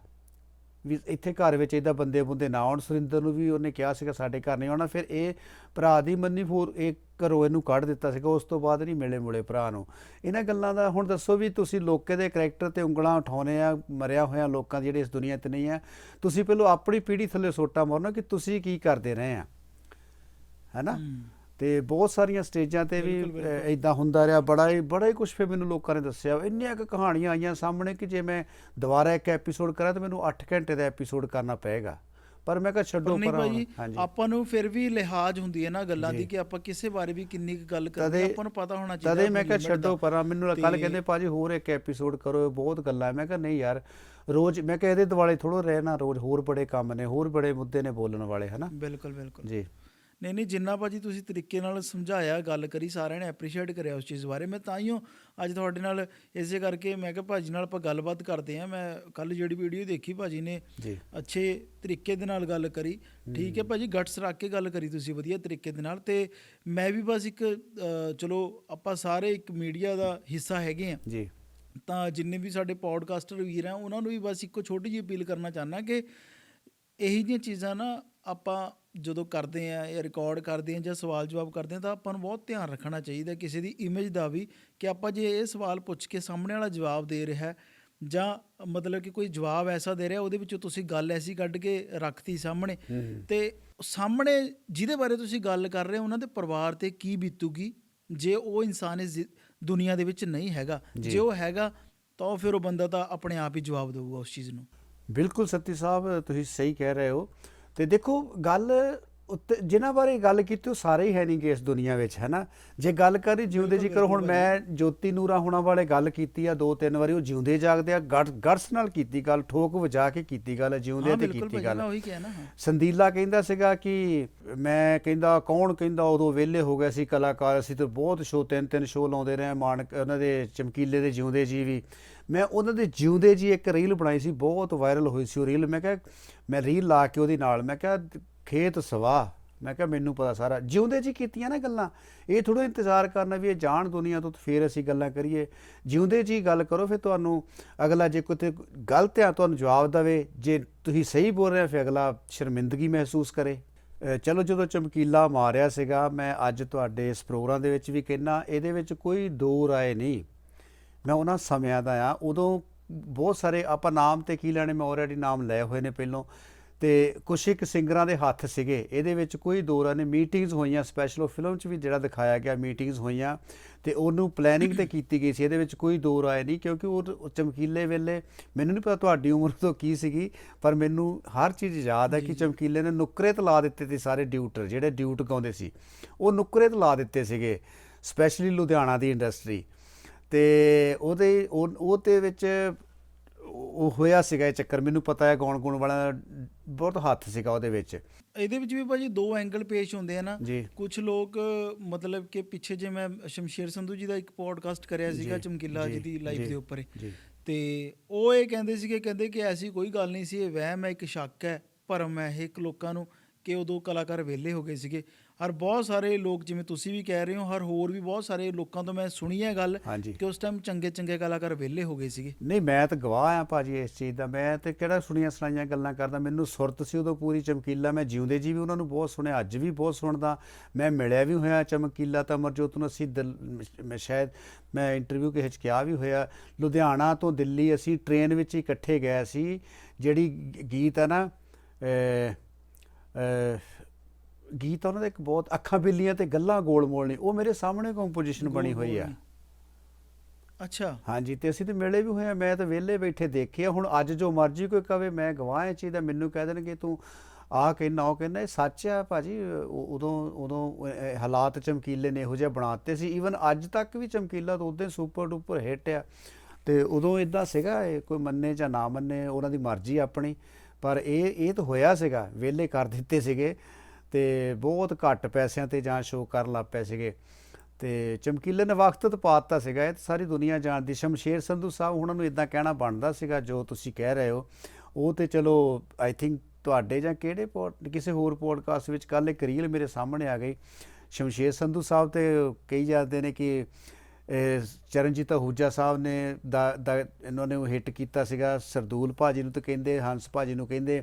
ਵੀ ਇੱਥੇ ਘਰ ਵਿੱਚ ਇਹਦਾ ਬੰਦੇ ਬੁੰਦੇ ਨਾ ਆਉਣ। ਸੁਰਿੰਦਰ ਨੂੰ ਵੀ ਉਹਨੇ ਕਿਹਾ ਸੀਗਾ ਸਾਡੇ ਘਰ ਨਹੀਂ ਆਉਣਾ। ਫਿਰ ਇਹ ਭਰਾ ਦੀ ਮੰਨੀ ਫੋਰ, ਇਹ ਘਰੋਂ ਇਹਨੂੰ ਕੱਢ ਦਿੱਤਾ ਸੀਗਾ। ਉਸ ਤੋਂ ਬਾਅਦ ਨਹੀਂ ਮਿਲੇ ਮੁਲੇ ਭਰਾ ਨੂੰ। ਇਹਨਾਂ ਗੱਲਾਂ ਦਾ ਹੁਣ ਦੱਸੋ ਵੀ ਤੁਸੀਂ ਲੋਕੇ ਦੇ ਕਰੈਕਟਰ ਤੇ ਉਂਗਲਾਂ ਉਠਾਉਨੇ ਆ, ਮਰਿਆ ਹੋਇਆ ਲੋਕਾਂ ਦੀ ਜਿਹੜੇ ਇਸ ਦੁਨੀਆ ਤੇ ਨਹੀਂ ਆ। ਤੁਸੀਂ ਪਹਿਲਾਂ ਆਪਣੀ ਪੀੜ੍ਹੀ ਥੱਲੇ ਸੋਟਾ ਮਾਰਨਾ ਕਿ ਤੁਸੀਂ ਕੀ ਕਰਦੇ ਰਹੇ ਆ। ਹੈਨਾ ਹਮ। ਤੇ ਬਹੁਤ ਸਾਰੀਆਂ ਸਟੇਜਾਂ ਤੇ ਵੀ। ਇਦਾਂ ਹੁੰਦਾ ਰਿਹਾ। ਬੜਾ ਹੀ ਬੜਾ ਹੀ ਕੁਝ ਫਿਰ ਮੈਨੂੰ ਲੋਕਾਂ ਨੇ ਦੱਸਿਆ। ਇੰਨੀਆਂ ਕੁ ਕਹਾਣੀਆਂ ਆਈਆਂ ਸਾਹਮਣੇ ਕਿ ਜੇ ਮੈਂ ਦੁਬਾਰਾ ਇੱਕ ਐਪੀਸੋਡ ਕਰਾਂ ਤਾਂ ਮੈਨੂੰ 8 ਘੰਟੇ ਦਾ ਐਪੀਸੋਡ ਕਰਨਾ ਪਏਗਾ। ਪਰ ਮੈਂ ਕਿਹਾ ਛੱਡੋ ਪਰ ਭਾਜੀ ਆਪਾਂ ਨੂੰ ਫਿਰ ਵੀ ਲਿਹਾਜ਼ ਹੁੰਦੀ ਹੈ ਨਾ ਗੱਲਾਂ ਦੀ ਕਿ ਆਪਾਂ ਕਿਸੇ ਬਾਰੇ ਵੀ ਕਿੰਨੀ ਕੁ ਗੱਲ ਕਰਦੇ ਆਪਾਂ ਨੂੰ ਪਤਾ ਹੋਣਾ ਚਾਹੀਦਾ ਤਦੇ ਮੈਂ ਕਿਹਾ। ਛੱਡੋ ਪਰ ਮੈਨੂੰ ਕੱਲ ਕਹਿੰਦੇ ਭਾਜੀ ਹੋਰ ਇੱਕ ਐਪੀਸੋਡ ਕਰੋ ਬਹੁਤ ਗੱਲਾਂ। ਹੈ। ਮੈਂ ਕਿਹਾ ਨਹੀਂ ਯਾਰ ਰੋਜ਼ ਮੈਂ ਕਿਹਾ ਇਹਦੇ ਦਿਵਾਲੇ ਥੋੜੋ ਰਹਿਣਾ ਰੋਜ਼ ਹੋਰ ਬੜੇ ਕੰਮ ਨੇ ਹੋਰ ਬੜੇ ਮੁੱਦੇ ਨੇ ਬੋਲਣ ਵਾਲੇ ਹਨਾ? ਬਿਲਕੁਲ ਬਿਲਕੁਲ। ਜੀ। ਨਹੀਂ ਨਹੀਂ ਜਿੰਨਾ ਭਾਜੀ ਤੁਸੀਂ ਤਰੀਕੇ ਨਾਲ ਸਮਝਾਇਆ ਗੱਲ ਕਰੀ ਸਾਰਿਆਂ ਨੇ ਐਪਰੀਸ਼ੀਏਟ ਕਰਿਆ ਉਸ ਚੀਜ਼ ਬਾਰੇ ਮੈਂ ਤਾਂ ਹੀ ਅੱਜ ਤੁਹਾਡੇ ਨਾਲ ਇਸੇ ਕਰਕੇ ਮੈਂ ਕਿਹਾ ਭਾਜੀ ਨਾਲ ਆਪਾਂ ਗੱਲਬਾਤ ਕਰਦੇ ਆਂ ਮੈਂ ਕੱਲ ਜਿਹੜੀ ਵੀਡੀਓ ਦੇਖੀ ਭਾਜੀ ਨੇ ਜੀ। ਅੱਛੇ ਤਰੀਕੇ ਦੇ ਨਾਲ ਗੱਲ ਕਰੀ। ਠੀਕ ਹੈ ਭਾਜੀ ਗਟਸ ਰੱਖ ਕੇ ਗੱਲ ਕਰੀ ਤੁਸੀਂ ਵਧੀਆ ਤਰੀਕੇ ਦੇ ਨਾਲ ਤੇ ਮੈਂ ਵੀ ਬਸ ਇੱਕ ਚਲੋ ਆਪਾਂ ਸਾਰੇ ਇੱਕ ਮੀਡੀਆ ਦਾ ਹਿੱਸਾ ਹੈਗੇ ਆ ਜੀ। ਤਾਂ ਜਿੰਨੇ ਵੀ ਸਾਡੇ ਪੋਡਕਾਸਟਰ ਵੀਰ ਆ ਉਹਨਾਂ ਨੂੰ ਵੀ ਬਸ ਇੱਕੋ ਛੋਟੀ ਜਿਹੀ ਅਪੀਲ ਕਰਨਾ ਚਾਹੁੰਦਾ ਕਿ ਇਹੀ ਜਿਹੀਆਂ ਚੀਜ਼ਾਂ ਨਾ ਆਪਾਂ ਜਦੋਂ ਕਰਦੇ ਆ ਜਾਂ ਰਿਕਾਰਡ ਕਰਦੇ ਆ ਜਾਂ ਸਵਾਲ ਜਵਾਬ ਕਰਦੇ ਆ ਤਾਂ ਆਪਾਂ ਨੂੰ ਬਹੁਤ ਧਿਆਨ ਰੱਖਣਾ ਚਾਹੀਦਾ ਕਿਸੇ ਦੀ ਇਮੇਜ ਦਾ ਵੀ ਕਿ ਆਪਾਂ ਜੇ ਇਹ ਸਵਾਲ ਪੁੱਛ ਕੇ ਸਾਹਮਣੇ ਵਾਲਾ ਜਵਾਬ ਦੇ ਰਿਹਾ ਜਾਂ ਮਤਲਬ ਕਿ ਕੋਈ ਜਵਾਬ ਐਸਾ ਦੇ ਰਿਹਾ ਉਹਦੇ ਵਿੱਚੋਂ ਤੁਸੀਂ ਗੱਲ ਐਸੀ ਕੱਢ ਕੇ ਰੱਖਤੀ ਸਾਹਮਣੇ ਤੇ ਸਾਹਮਣੇ ਜਿਹਦੇ ਬਾਰੇ ਤੁਸੀਂ ਗੱਲ ਕਰ ਰਹੇ ਹੋ ਉਹਨਾਂ ਦੇ ਪਰਿਵਾਰ ਤੇ ਕੀ ਬੀਤੂਗੀ ਜੇ ਉਹ ਇਨਸਾਨ ਇਸ ਦੁਨੀਆ ਦੇ ਵਿੱਚ ਨਹੀਂ ਹੈਗਾ ਜੇ ਉਹ ਹੈਗਾ ਤਾਂ ਫਿਰ ਉਹ ਬੰਦਾ ਤਾਂ ਆਪਣੇ ਆਪ ਹੀ ਜਵਾਬ ਦੇਊਗਾ ਉਸ ਚੀਜ਼ ਨੂੰ। ਬਿਲਕੁਲ ਸੱਤੀ ਸਾਹਿਬ ਤੁਸੀਂ ਸਹੀ ਕਹਿ ਰਹੇ ਹੋ। ਤੇ ਦੇਖੋ ਗੱਲ ਉੱਤੇ ਜਿਨ੍ਹਾਂ ਬਾਰੇ ਗੱਲ ਕੀਤੀ ਉਹ ਸਾਰੇ ਹੀ ਹੈ ਨਹੀਂ ਕਿ ਇਸ ਦੁਨੀਆ ਵਿੱਚ ਹੈ ਨਾ ਜੇ ਗੱਲ ਕਰੀ ਜਿਉਂਦੇ ਜੀ ਕਰੋ ਹੁਣ ਮੈਂ ਜੋਤੀ ਨੂਰਾ ਹੋਣਾ ਵਾਲੇ ਗੱਲ ਕੀਤੀ ਆ ਦੋ ਤਿੰਨ ਵਾਰੀ ਉਹ ਜਿਉਂਦੇ ਜਾਗਦੇ ਆ ਗੜ- ਗੜਸ ਨਾਲ ਕੀਤੀ ਗੱਲ ਠੋਕ ਵਜਾ ਕੇ ਕੀਤੀ ਗੱਲ ਜਿਉਂਦੇ ਤੇ ਕੀਤੀ ਗੱਲ ਸੰਦੀਲਾ ਕਹਿੰਦਾ ਸੀਗਾ ਕਿ ਮੈਂ ਕਹਿੰਦਾ ਕੌਣ ਕਹਿੰਦਾ ਉਦੋਂ ਵਿਹਲੇ ਹੋ ਗਏ ਸੀ ਕਲਾਕਾਰ ਅਸੀਂ ਤੇ ਬਹੁਤ ਸ਼ੋਅ ਤਿੰਨ ਤਿੰਨ ਸ਼ੋਅ ਲਾਉਂਦੇ ਰਹੇ ਮਾਨਕ ਉਹਨਾਂ ਦੇ ਚਮਕੀਲੇ ਦੇ ਜਿਉਂਦੇ ਜੀ ਵੀ। ਮੈਂ ਉਹਨਾਂ ਦੇ ਜਿਉਂਦੇ ਜੀ ਇੱਕ ਰੀਲ ਬਣਾਈ ਸੀ, ਬਹੁਤ ਵਾਇਰਲ ਹੋਈ ਸੀ ਉਹ ਰੀਲ ਮੈਂ ਕਿਹਾ, ਮੈਂ ਰੀਲ ਲਾ ਕੇ ਉਹਦੇ ਨਾਲ, ਮੈਂ ਕਿਹਾ, ਖੇਤ ਸਵਾ। ਮੈਂ ਕਿਹਾ, ਮੈਨੂੰ ਪਤਾ ਸਾਰਾ। ਜਿਉਂਦੇ ਜੀ ਕੀਤੀਆਂ ਨਾ ਗੱਲਾਂ। ਇਹ ਥੋੜਾ ਇੰਤਜ਼ਾਰ ਕਰਨਾ ਵੀ ਇਹ ਜਾਣ ਦੁਨੀਆ ਤੋਂ, ਤੇ ਫੇਰ ਅਸੀਂ ਗੱਲਾਂ ਕਰੀਏ। ਜਿਉਂਦੇ ਜੀ ਗੱਲ ਕਰੋ, ਫਿਰ ਤੁਹਾਨੂੰ ਅਗਲਾ ਜੇ ਕੋਈ ਗਲਤ ਆ, ਤੁਹਾਨੂੰ ਜਵਾਬ ਦਵੇ। ਜੇ ਤੁਸੀਂ ਸਹੀ ਬੋਲ ਰਹੇ ਹੋ, ਫਿਰ ਅਗਲਾ ਸ਼ਰਮਿੰਦਗੀ ਮਹਿਸੂਸ ਕਰੇ। ਚਲੋ, ਜਦੋਂ ਚਮਕੀਲਾ ਮਾਰਿਆ ਸੀਗਾ, ਮੈਂ ਅੱਜ ਤੁਹਾਡੇ ਇਸ ਪ੍ਰੋਗਰਾਮ ਦੇ ਵਿੱਚ ਵੀ ਕਹਿਣਾ ਇਹਦੇ ਵਿੱਚ ਕੋਈ ਦੋ ਰਾਏ ਨਹੀਂ। ਮੈਂ ਉਹਨਾਂ ਸਮਿਆਂ ਦਾ ਆ ਉਦੋਂ ਬਹੁਤ ਸਾਰੇ ਆਪਾਂ ਨਾਮ ਤੇ ਕੀ ਲੈਣੇ ਮੈਂ ਆਲਰੇਡੀ ਨਾਮ ਲਏ ਹੋਏ ਨੇ ਪਹਿਲੋਂ। ਤੇ ਕੁਛ ਇੱਕ ਸਿੰਗਰਾਂ ਦੇ ਹੱਥ ਸੀਗੇ ਇਹਦੇ ਵਿੱਚ ਕੋਈ ਦੋ ਰਾਏ ਨਹੀਂ ਮੀਟਿੰਗਸ ਹੋਈਆਂ ਸਪੈਸ਼ਲ ਉਹ ਫਿਲਮ 'ਚ ਵੀ ਜਿਹੜਾ ਦਿਖਾਇਆ ਗਿਆ ਮੀਟਿੰਗਸ ਹੋਈਆਂ। ਤੇ ਉਹਨੂੰ ਪਲੈਨਿੰਗ ਤੇ ਕੀਤੀ ਗਈ ਸੀ ਇਹਦੇ ਵਿੱਚ ਕੋਈ ਦੋ ਰਾਏ ਨਹੀਂ ਕਿਉਂਕਿ ਉਹ ਚਮਕੀਲੇ ਵੇਲੇ ਮੈਨੂੰ ਨਹੀਂ ਪਤਾ ਤੁਹਾਡੀ ਉਮਰ ਤੋਂ ਕੀ ਸੀਗੀ ਪਰ ਮੈਨੂੰ ਹਰ ਚੀਜ਼ ਯਾਦ ਹੈ ਕਿ ਚਮਕੀਲੇ ਨੇ ਨੁਕਰੇ ਤੇ ਲਾ ਦਿੱਤੇ ਤੇ ਸਾਰੇ ਡਿਊਟਰ ਜਿਹੜੇ ਡਿਊਟ ਗਾਉਂਦੇ ਸੀ। ਉਹ ਨੁਕਰੇ ਤੇ ਲਾ ਦਿੱਤੇ ਸੀਗੇ ਸਪੈਸ਼ਲੀ ਲੁਧਿਆਣਾ ਦੀ ਇੰਡਸਟਰੀ ਤੇ ਉਹਦੇ ਉਹ ਤੇ ਵਿੱਚ ਉਹ ਹੋਇਆ ਸੀਗਾ ਇਹ ਚੱਕਰ। ਮੈਨੂੰ ਪਤਾ ਹੈ ਗਾਉਣ ਗੁਣ ਵਾਲਾ ਬਹੁਤ ਹੱਥ ਸੀਗਾ ਉਹਦੇ ਵਿੱਚ। ਇਹਦੇ ਵਿੱਚ ਵੀ ਭਾਜੀ ਦੋ ਐਂਗਲ ਪੇਸ਼ ਹੁੰਦੇ ਆ ਨਾ। ਕੁਝ ਲੋਕ ਮਤਲਬ ਕਿ ਪਿੱਛੇ ਜੇ ਮੈਂ ਸ਼ਮਸ਼ੀਰ ਸੰਧੂ ਜੀ ਦਾ ਇੱਕ ਪੋਡਕਾਸਟ ਕਰਿਆ ਸੀਗਾ ਚਮਕੀਲਾ ਜੀ ਦੀ ਲਾਈਫ ਦੇ ਉੱਪਰ। ਤੇ ਉਹ ਇਹ ਕਹਿੰਦੇ ਸੀਗੇ ਕਹਿੰਦੇ ਕਿ ਐਸੀ ਕੋਈ ਗੱਲ ਨਹੀਂ ਸੀ ਇਹ ਵਹਿਮ ਹੈ ਇੱਕ ਸ਼ੱਕ ਹੈ ਭਰਮ ਹੈ ਇਹ ਇੱਕ ਲੋਕਾਂ ਨੂੰ ਕਿ ਉਦੋਂ ਕਲਾਕਾਰ ਵਿਹਲੇ ਹੋ ਗਏ ਸੀਗੇ। ਔਰ ਬਹੁਤ ਸਾਰੇ ਲੋਕ ਜਿਵੇਂ ਤੁਸੀਂ ਵੀ ਕਹਿ ਰਹੇ ਹੋ ਹਰ ਹੋਰ ਵੀ ਬਹੁਤ ਸਾਰੇ ਲੋਕਾਂ ਤੋਂ ਮੈਂ ਸੁਣੀ ਹੈ ਗੱਲ ਕਿ ਉਸ ਟਾਈਮ ਚੰਗੇ ਚੰਗੇ ਕਲਾਕਾਰ ਵਿਹਲੇ ਹੋ ਗਏ ਸੀਗੇ। ਨਹੀਂ ਮੈਂ ਤਾਂ ਗਵਾਹ ਆ ਭਾਜੀ ਇਸ ਚੀਜ਼ ਦਾ। ਮੈਂ ਤੇ ਕਿਹੜਾ ਸੁਣੀਆਂ ਸੁਣਾਈਆਂ ਗੱਲਾਂ ਕਰਦਾ। ਮੈਨੂੰ ਸੁਰਤ ਸੀ ਉਦੋਂ ਪੂਰੀ ਚਮਕੀਲਾ। ਮੈਂ ਜਿਉਂਦੇ ਜੀ ਵੀ ਉਹਨਾਂ ਨੂੰ ਬਹੁਤ ਸੁਣਿਆ ਅੱਜ ਵੀ ਬਹੁਤ ਸੁਣਦਾ। ਮੈਂ ਮਿਲਿਆ ਵੀ ਹੋਇਆ ਚਮਕੀਲਾ ਤਾਂ ਅਮਰਜੋਤ ਨੂੰ ਅਸੀਂ ਦਿਲ- ਮੈਂ ਸ਼ਾਇਦ ਮੈਂ ਇੰਟਰਵਿਊ ਕਿਸੇ 'ਚ ਕਿਹਾ ਵੀ ਹੋਇਆ ਲੁਧਿਆਣਾ ਤੋਂ ਦਿੱਲੀ ਅਸੀਂ ਟ੍ਰੇਨ ਵਿੱਚ ਇਕੱਠੇ ਗਏ ਸੀ। ਜਿਹੜੀ ਗੀਤ ਹੈ ਨਾ ਗੀਤ ਉਹਨਾਂ ਦਾ ਇੱਕ ਬਹੁਤ ਅੱਖਾਂ ਬਿੱਲੀਆਂ ਤੇ ਗੱਲਾਂ ਗੋਲ ਮੋਲ ਨੇ ਉਹ ਮੇਰੇ ਸਾਹਮਣੇ ਕੰਪੋਜੀਸ਼ਨ ਬਣੀ ਹੋਈ ਆ। ਅੱਛਾ। ਹਾਂਜੀ ਤੇ ਅਸੀਂ ਤੇ ਮਿਲੇ ਵੀ ਹੋਏ ਆ ਮੈਂ ਤਾਂ ਵਿਹਲੇ ਬੈਠੇ ਦੇਖਿਆ ਹੁਣ ਅੱਜ ਜੋ ਮਰਜ਼ੀ ਕੋਈ ਕਵੇ ਮੈਂ ਗਵਾਹ ਇਹ ਚੀਜ਼ ਦਾ ਮੈਨੂੰ ਕਹਿ ਦੇਣਗੇ ਤੂੰ ਆਹ ਕਹਿਣਾ ਉਹ ਕਹਿੰਦਾ ਇਹ ਸੱਚ ਆ ਭਾਜੀ ਉਦੋਂ ਉਦੋਂ ਹਾਲਾਤ ਚਮਕੀਲੇ ਨੇ ਇਹੋ ਜਿਹੇ ਬਣਾਤੇ ਸੀ ਈਵਨ ਅੱਜ ਤੱਕ ਵੀ ਚਮਕੀਲਾ ਤਾਂ ਉਦੋਂ ਸੁਪਰ ਡੂਪਰ ਹਿੱਟ ਆ। ਤੇ ਉਦੋਂ ਇਦਾਂ ਸੀਗਾ ਇਹ ਕੋਈ ਮੰਨੇ ਜਾਂ ਨਾ ਮੰਨੇ ਉਹਨਾਂ ਦੀ ਮਰਜ਼ੀ ਆਪਣੀ ਪਰ ਇਹ ਇਹ ਤਾਂ ਹੋਇਆ ਸੀਗਾ ਵਿਹਲੇ ਕਰ ਦਿੱਤੇ ਸੀਗੇ। ਤੇ ਬਹੁਤ ਘੱਟ ਪੈਸਿਆਂ ਤੇ ਜਾਂ ਸ਼ੋਅ ਕਰਨ ਲੱਗ ਪਏ ਸੀਗੇ। ਤੇ ਚਮਕੀਲੇ ਨੇ ਵਕਤ ਤਾਂ ਪਾਤਾ ਸੀਗਾ, ਇਹ ਤਾਂ ਸਾਰੀ ਦੁਨੀਆ ਜਾਣਦੀ। ਸ਼ਮਸ਼ੇਰ ਸੰਧੂ ਸਾਹਿਬ ਉਹਨਾਂ ਨੂੰ ਇਦਾਂ ਕਹਿਣਾ ਬਣਦਾ ਸੀਗਾ, ਜੋ ਤੁਸੀਂ ਕਹਿ ਰਹੇ ਹੋ। ਉਹ ਤੇ ਚਲੋ ਆਈ ਥਿੰਕ ਤੁਹਾਡੇ ਜਾਂ ਕਿਹੜੇ ਪੋਡ, ਕਿਸੇ ਹੋਰ ਪੋਡਕਾਸਟ ਵਿੱਚ ਕੱਲ ਇੱਕ ਰੀਲ ਮੇਰੇ ਸਾਹਮਣੇ ਆ ਗਈ। ਸ਼ਮਸ਼ੇਰ ਸੰਧੂ ਸਾਹਿਬ ਤੇ ਕਹੀ ਜਾਂਦੇ ਨੇ ਕਿ ਚਰਨਜੀਤ ਅਹੂਜਾ ਸਾਹਿਬ ਨੇ ਦਾ ਦਾ, ਇਹਨਾਂ ਨੇ ਉਹ ਹਿੱਟ ਕੀਤਾ ਸੀਗਾ। ਸਰਦੂਲ ਭਾਜੀ ਨੂੰ ਤਾਂ ਕਹਿੰਦੇ, ਹੰਸ ਭਾਜੀ ਨੂੰ ਕਹਿੰਦੇ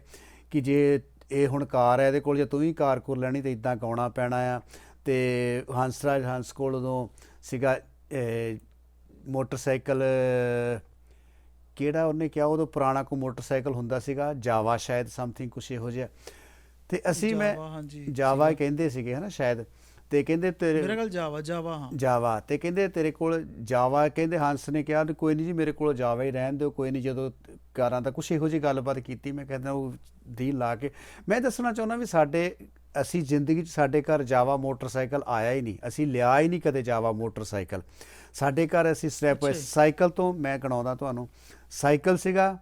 ਕਿ ਜੇ ਇਹ ਹੁਣ ਕਾਰ ਹੈ ਇਹਦੇ ਕੋਲ ਜੇ ਤੂੰ ਵੀ ਕਾਰ ਕੋਲ ਲੈਣੀ ਤੇ ਇਦਾਂ ਗਾਉਣਾ ਪੈਣਾ ਆ। ਤੇ ਹੰਸਰਾਜ ਹੰਸ ਕੋਲ ਉਦੋਂ ਸੀਗਾ ਮੋਟਰਸਾਈਕਲ ਕਿਹੜਾ ਉਹਨੇ ਕਿਹਾ ਉਦੋਂ ਪੁਰਾਣਾ ਕੋ ਮੋਟਰਸਾਈਕਲ ਹੁੰਦਾ ਸੀਗਾ ਜਾਵਾ ਸ਼ਾਇਦ ਸਮਥਿੰਗ ਕੁਛ ਇਹੋ ਜਿਹਾ। ਤੇ ਅਸੀਂ ਮੈਂ ਜਾਵਾ, ਹੀ ਕਹਿੰਦੇ ਸੀਗੇ ਹਨਾ ਸ਼ਾਇਦ। ਤੇ ਕਹਿੰਦੇ ਮੇਰਾ ਤੇਰੇ ਗੱਲ ਜਾਵਾ ਜਾਵਾ ਹਾਂ। ਜਾਵਾ ਤੇ ਕਹਿੰਦੇ ਤੇਰੇ ਕੋਲ ਜਾਵਾ ਕਹਿੰਦੇ ਹੰਸ ਨੇ ਕਿਹਾ ਕੋਈ ਨਹੀਂ ਜੀ ਮੇਰੇ ਕੋਲ ਜਾਵਾ ਹੀ ਰਹਿਣ ਦਿਓ ਕੋਈ ਨਹੀਂ ਜਦੋਂ ਕਾਰਾਂ ਦਾ ਕੁਛ ਇਹੋ ਜਿਹੀ ਗੱਲਬਾਤ ਕੀਤੀ ਮੈਂ ਕਹਿੰਦਾ ਉਹ ਦੀਲ ਲਾ ਕੇ। ਮੈਂ ਦੱਸਣਾ ਚਾਹੁੰਦਾ ਵੀ ਸਾਡੇ ਅਸੀਂ ਜ਼ਿੰਦਗੀ 'ਚ ਸਾਡੇ ਘਰ ਜਾਵਾ ਮੋਟਰਸਾਈਕਲ ਆਇਆ ਹੀ ਨਹੀਂ ਅਸੀਂ ਲਿਆ ਹੀ ਨਹੀਂ ਕਦੇ ਜਾਵਾ ਮੋਟਰਸਾਈਕਲ। ਸਾਡੇ ਘਰ ਅਸੀਂ ਸਟੈਪ ਜੀ। ਸਾਈਕਲ ਤੋਂ ਮੈਂ ਗਣਾਉਂਦਾ ਤੁਹਾਨੂੰ ਸਾਈਕਲ ਸੀਗਾ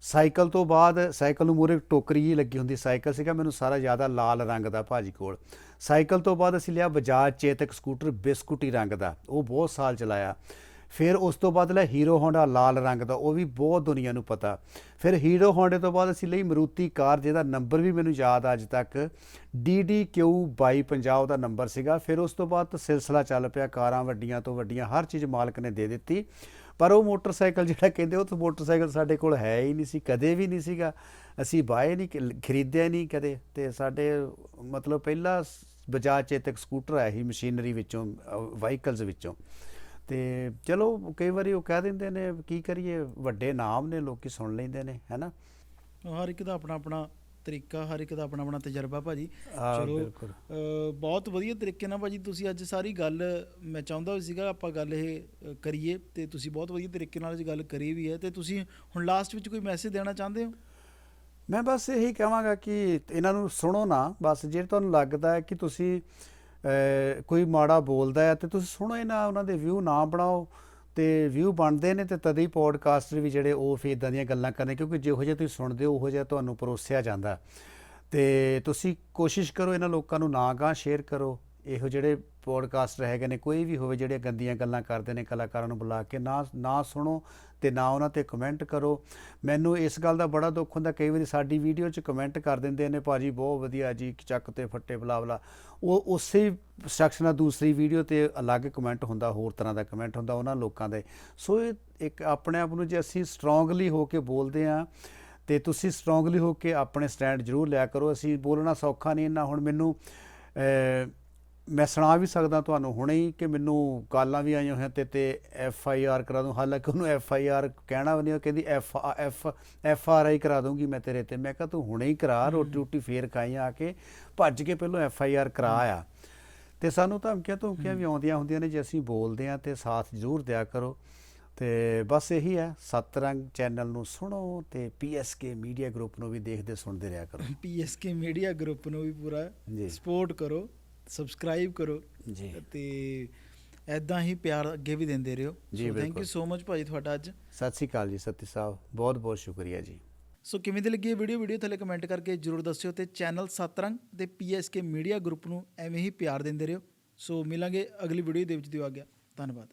ਸਾਈਕਲ ਤੋਂ ਬਾਅਦ ਸਾਈਕਲ ਨੂੰ ਮੂਰੇ ਟੋਕਰੀ ਜੀ ਲੱਗੀ ਹੁੰਦੀ, ਸਾਈਕਲ ਸੀਗਾ, ਮੈਨੂੰ ਸਾਰਾ ਜ਼ਿਆਦਾ ਲਾਲ ਰੰਗ ਦਾ ਭਾਜੀ ਕੋਲ। ਸਾਈਕਲ ਤੋਂ ਬਾਅਦ ਅਸੀਂ ਲਿਆ ਬਜਾਜ ਚੇਤਕ ਸਕੂਟਰ, ਬਿਸਕੁਟੀ ਰੰਗ ਦਾ, ਉਹ ਬਹੁਤ ਸਾਲ ਚਲਾਇਆ। ਫਿਰ ਉਸ ਤੋਂ ਬਾਅਦ ਲਿਆ ਹੀਰੋ ਹੋਂਡਾ ਲਾਲ ਰੰਗ ਦਾ, ਉਹ ਵੀ ਬਹੁਤ ਦੁਨੀਆ ਨੂੰ ਪਤਾ। ਫਿਰ ਹੀਰੋ ਹੋਂਡੇ ਤੋਂ ਬਾਅਦ ਅਸੀਂ ਲਈ ਮਰੂਤੀ ਕਾਰ, ਜਿਹਦਾ ਨੰਬਰ ਵੀ ਮੈਨੂੰ ਯਾਦ ਆ ਅੱਜ ਤੱਕ। DDQ 2250 ਦਾ ਨੰਬਰ ਸੀਗਾ। ਫਿਰ ਉਸ ਤੋਂ ਬਾਅਦ ਸਿਲਸਿਲਾ ਚੱਲ ਪਿਆ, ਕਾਰਾਂ ਵੱਡੀਆਂ ਤੋਂ ਵੱਡੀਆਂ, ਹਰ ਚੀਜ਼ ਮਾਲਕ ਨੇ ਦੇ ਦਿੱਤੀ। ਪਰ ਉਹ ਮੋਟਰਸਾਈਕਲ ਜਿਹੜਾ ਕਹਿੰਦੇ ਉਹ ਤਾਂ ਮੋਟਰਸਾਈਕਲ ਸਾਡੇ ਕੋਲ ਹੈ ਹੀ ਨਹੀਂ ਸੀ, ਕਦੇ ਵੀ ਨਹੀਂ ਸੀਗਾ। ਅਸੀਂ ਬਾਏ ਨਹੀਂ ਖਰੀਦਿਆ ਨਹੀਂ ਕਦੇ ਤੇ ਸਾਡੇ ਮਤਲਬ ਪਹਿਲਾ ਬਜਾਜ ਚੇਤਕ ਸਕੂਟਰ ਆਇਆ ਸੀ ਮਸ਼ੀਨਰੀ ਵਿੱਚੋਂ ਵਾਹੀਕਲਸ ਵਿੱਚੋਂ। ਤੇ ਚਲੋ ਕਈ ਵਾਰੀ ਉਹ ਕਹਿ ਦਿੰਦੇ ਨੇ, ਕੀ ਕਰੀਏ, ਵੱਡੇ ਨਾਮ ਨੇ, ਲੋਕੀ ਸੁਣ ਲੈਂਦੇ ਨੇ ਹੈਨਾ ਹਰ ਇੱਕ ਦਾ ਆਪਣਾ ਆਪਣਾ ਤਰੀਕਾ ਹਰ ਇੱਕ ਦਾ ਆਪਣਾ ਆਪਣਾ ਤਜਰਬਾ ਭਾਜੀ। ਚਲੋ ਬਹੁਤ ਵਧੀਆ ਤਰੀਕੇ ਨਾਲ ਭਾਜੀ ਤੁਸੀਂ ਅੱਜ ਸਾਰੀ ਗੱਲ ਮੈਂ ਚਾਹੁੰਦਾ ਸੀਗਾ ਆਪਾਂ ਗੱਲ ਇਹ ਕਰੀਏ ਤੇ ਤੁਸੀਂ ਬਹੁਤ ਵਧੀਆ ਤਰੀਕੇ ਨਾਲ ਅੱਜ ਗੱਲ ਕਰੀ ਵੀ ਹੈ ਤੇ ਤੁਸੀਂ ਹੁਣ ਲਾਸਟ ਵਿੱਚ ਕੋਈ ਮੈਸੇਜ ਦੇਣਾ ਚਾਹੁੰਦੇ ਹੋ? ਮੈਂ ਬਸ ਇਹੀ ਕਹਾਂਗਾ ਕਿ ਇਹਨਾਂ ਨੂੰ ਸੁਣੋ ਨਾ ਬਸ ਜੇ ਤੁਹਾਨੂੰ ਲੱਗਦਾ ਹੈ ਕਿ ਤੁਸੀਂ ਕੋਈ ਮਾੜਾ ਬੋਲਦਾ ਹੈ ਤੇ ਤੁਸੀਂ ਸੁਣੋ ਹੀ ਨਾ ਉਹਨਾਂ ਦੇ ਵਿਊ ਨਾ ਬਣਾਓ। ਤੇ ਵਿਊ ਬਣਦੇ ਨੇ ਤੇ ਤਦ ਹੀ ਪੋਡਕਾਸਟਰ ਵੀ ਜਿਹੜੇ ਉਹ ਫਿਰ ਇਦਾਂ ਦੀਆਂ ਗੱਲਾਂ ਕਰਦੇ ਕਿਉਂਕਿ ਜਿਹੋ ਜਿਹਾ ਤੁਸੀਂ ਸੁਣਦੇ ਹੋ, ਉਹੋ ਜਿਹਾ ਤੁਹਾਨੂੰ ਪਰੋਸਿਆ ਜਾਂਦਾ। ਤੇ ਤੁਸੀਂ ਕੋਸ਼ਿਸ਼ ਕਰੋ ਇਹਨਾਂ ਲੋਕਾਂ ਨੂੰ ਨਾ ਗਾਂ ਸ਼ੇਅਰ ਕਰੋ। ਇਹੋ ਜਿਹੜੇ ਪੋਡਕਾਸਟਰ ਹੈਗੇ ਨੇ, ਕੋਈ ਵੀ ਹੋਵੇ ਜਿਹੜੇ ਗੰਦੀਆਂ ਗੱਲਾਂ ਕਰਦੇ ਨੇ ਕਲਾਕਾਰਾਂ ਨੂੰ ਬੁਲਾ ਕੇ, ਨਾ ਨਾ ਸੁਣੋ ਤੇ ਨਾ ਉਹਨਾਂ ਤੇ ਕਮੈਂਟ ਕਰੋ। ਮੈਨੂੰ ਇਸ ਗੱਲ ਦਾ ਬੜਾ ਦੁੱਖ ਹੁੰਦਾ, ਕਈ ਵਾਰੀ ਸਾਡੀ ਵੀਡੀਓ 'ਚ ਕਮੈਂਟ ਕਰ ਦਿੰਦੇ ਨੇ, ਭਾਜੀ ਬਹੁਤ ਵਧੀਆ ਜੀ, ਚੱਕ ਤੇ ਫੱਟੇ, ਬਲਾ ਬਲਾ। ਉਹ ਉਸੇ ਸ਼ਖਸ ਨਾਲ ਦੂਸਰੀ ਵੀਡੀਓ ਤੇ ਅਲੱਗ ਕਮੈਂਟ ਹੁੰਦਾ, ਹੋਰ ਤਰ੍ਹਾਂ ਦਾ ਕਮੈਂਟ ਹੁੰਦਾ ਉਹਨਾਂ ਲੋਕਾਂ ਦੇ। ਸੋ ਇਹ ਇੱਕ ਆਪਣੇ ਆਪ ਨੂੰ ਜੇ ਅਸੀਂ ਸਟਰੋਂਗਲੀ ਹੋ ਕੇ ਬੋਲਦੇ ਆ ਤੇ ਤੁਸੀਂ ਸਟਰੋਂਗਲੀ ਹੋ ਕੇ ਆਪਣੇ ਸਟੈਂਡ ਜ਼ਰੂਰ ਲਿਆ ਕਰੋ। ਅਸੀਂ ਬੋਲਣਾ ਸੌਖਾ ਨਹੀਂ, ਇੰਨਾ ਹੁਣ ਮੈਨੂੰ ਮੈਂ ਸੁਣਾ ਵੀ ਸਕਦਾ ਤੁਹਾਨੂੰ ਹੁਣੇ ਹੀ ਕਿ ਮੈਨੂੰ ਕਾਲਾਂ ਵੀ ਆਈਆਂ ਹੋਈਆਂ ਤੇ ਤੇ ਐਫ ਆਈ ਆਰ ਕਰਾ ਦੂੰ। ਹਾਲਾਂਕਿ ਉਹਨੂੰ ਐਫ ਆਈ ਆਰ ਕਹਿਣਾ ਵੀ ਨਹੀਂ ਉਹ ਕਹਿੰਦੀ F F F R I ਕਰਾ ਦੂੰਗੀ ਮੈਂ ਤੇਰੇ ਤੇ। ਮੈਂ ਕਿਹਾ ਤੂੰ ਹੁਣੇ ਹੀ ਕਰਾ ਰੋਟੀ ਰੋਟੀ ਫੇਰ ਖਾਈ ਆ ਕੇ ਭੱਜ ਕੇ ਪਹਿਲਾਂ ਐਫ ਆਈ ਆਰ ਕਰਾ ਆ। ਤੇ ਸਾਨੂੰ ਧਮਕੀਆਂ ਧਮਕੀਆਂ ਵੀ ਆਉਂਦੀਆਂ ਹੁੰਦੀਆਂ ਨੇ ਜੇ ਅਸੀਂ ਬੋਲਦੇ ਆ ਤੇ ਸਾਥ ਜ਼ਰੂਰ ਦਿਆ ਕਰੋ। ਤੇ ਬਸ ਇਹੀ ਹੈ ਸਤਰੰਗ ਚੈਨਲ ਨੂੰ ਸੁਣੋ ਤੇ ਪੀਐਸਕੇ ਮੀਡੀਆ ਗਰੁੱਪ ਨੂੰ ਵੀ ਦੇਖਦੇ ਸੁਣਦੇ ਰਿਹਾ ਕਰੋ। ਪੀਐਸਕੇ ਮੀਡੀਆ ਗਰੁੱਪ ਨੂੰ ਵੀ ਪੂਰਾ। ਸਪੋਰਟ ਕਰੋ। ਸਬਸਕ੍ਰਾਈਬ ਕਰੋ ਜੀ। ਤੇ ਐਦਾਂ ਹੀ ਪਿਆਰ ਅੱਗੇ ਵੀ ਦਿੰਦੇ ਰਹੋ। ਜੀ, ਥੈਂਕ ਬਿਲਕੁਲ। ਯੂ ਸੋ ਮਚ ਭਾਜੀ ਤੁਹਾਡਾ ਅੱਜ। ਸਤਿ ਸ਼੍ਰੀ ਅਕਾਲ ਜੀ ਸਤੀ ਸਾਹਿਬ ਬਹੁਤ ਬਹੁਤ ਸ਼ੁਕਰੀਆ ਜੀ। ਸੋ ਕਿਵੇਂ ਦੀ ਲੱਗੀ ਇਹ ਵੀਡੀਓ ਵੀਡੀਓ ਥੱਲੇ ਕਮੈਂਟ ਕਰਕੇ ਜਰੂਰ ਦੱਸਿਓ ਤੇ ਚੈਨਲ ਸਤਰੰਗ ਤੇ ਪੀਐਸਕੇ ਮੀਡੀਆ ਗਰੁੱਪ ਨੂੰ ਐਵੇਂ ਹੀ ਪਿਆਰ ਦਿੰਦੇ ਰਹੋ। ਸੋ ਮਿਲਾਂਗੇ ਅਗਲੀ ਵੀਡੀਓ ਦੇ ਵਿੱਚ ਦਿਓ ਆ ਗਿਆ ਧੰਨਵਾਦ।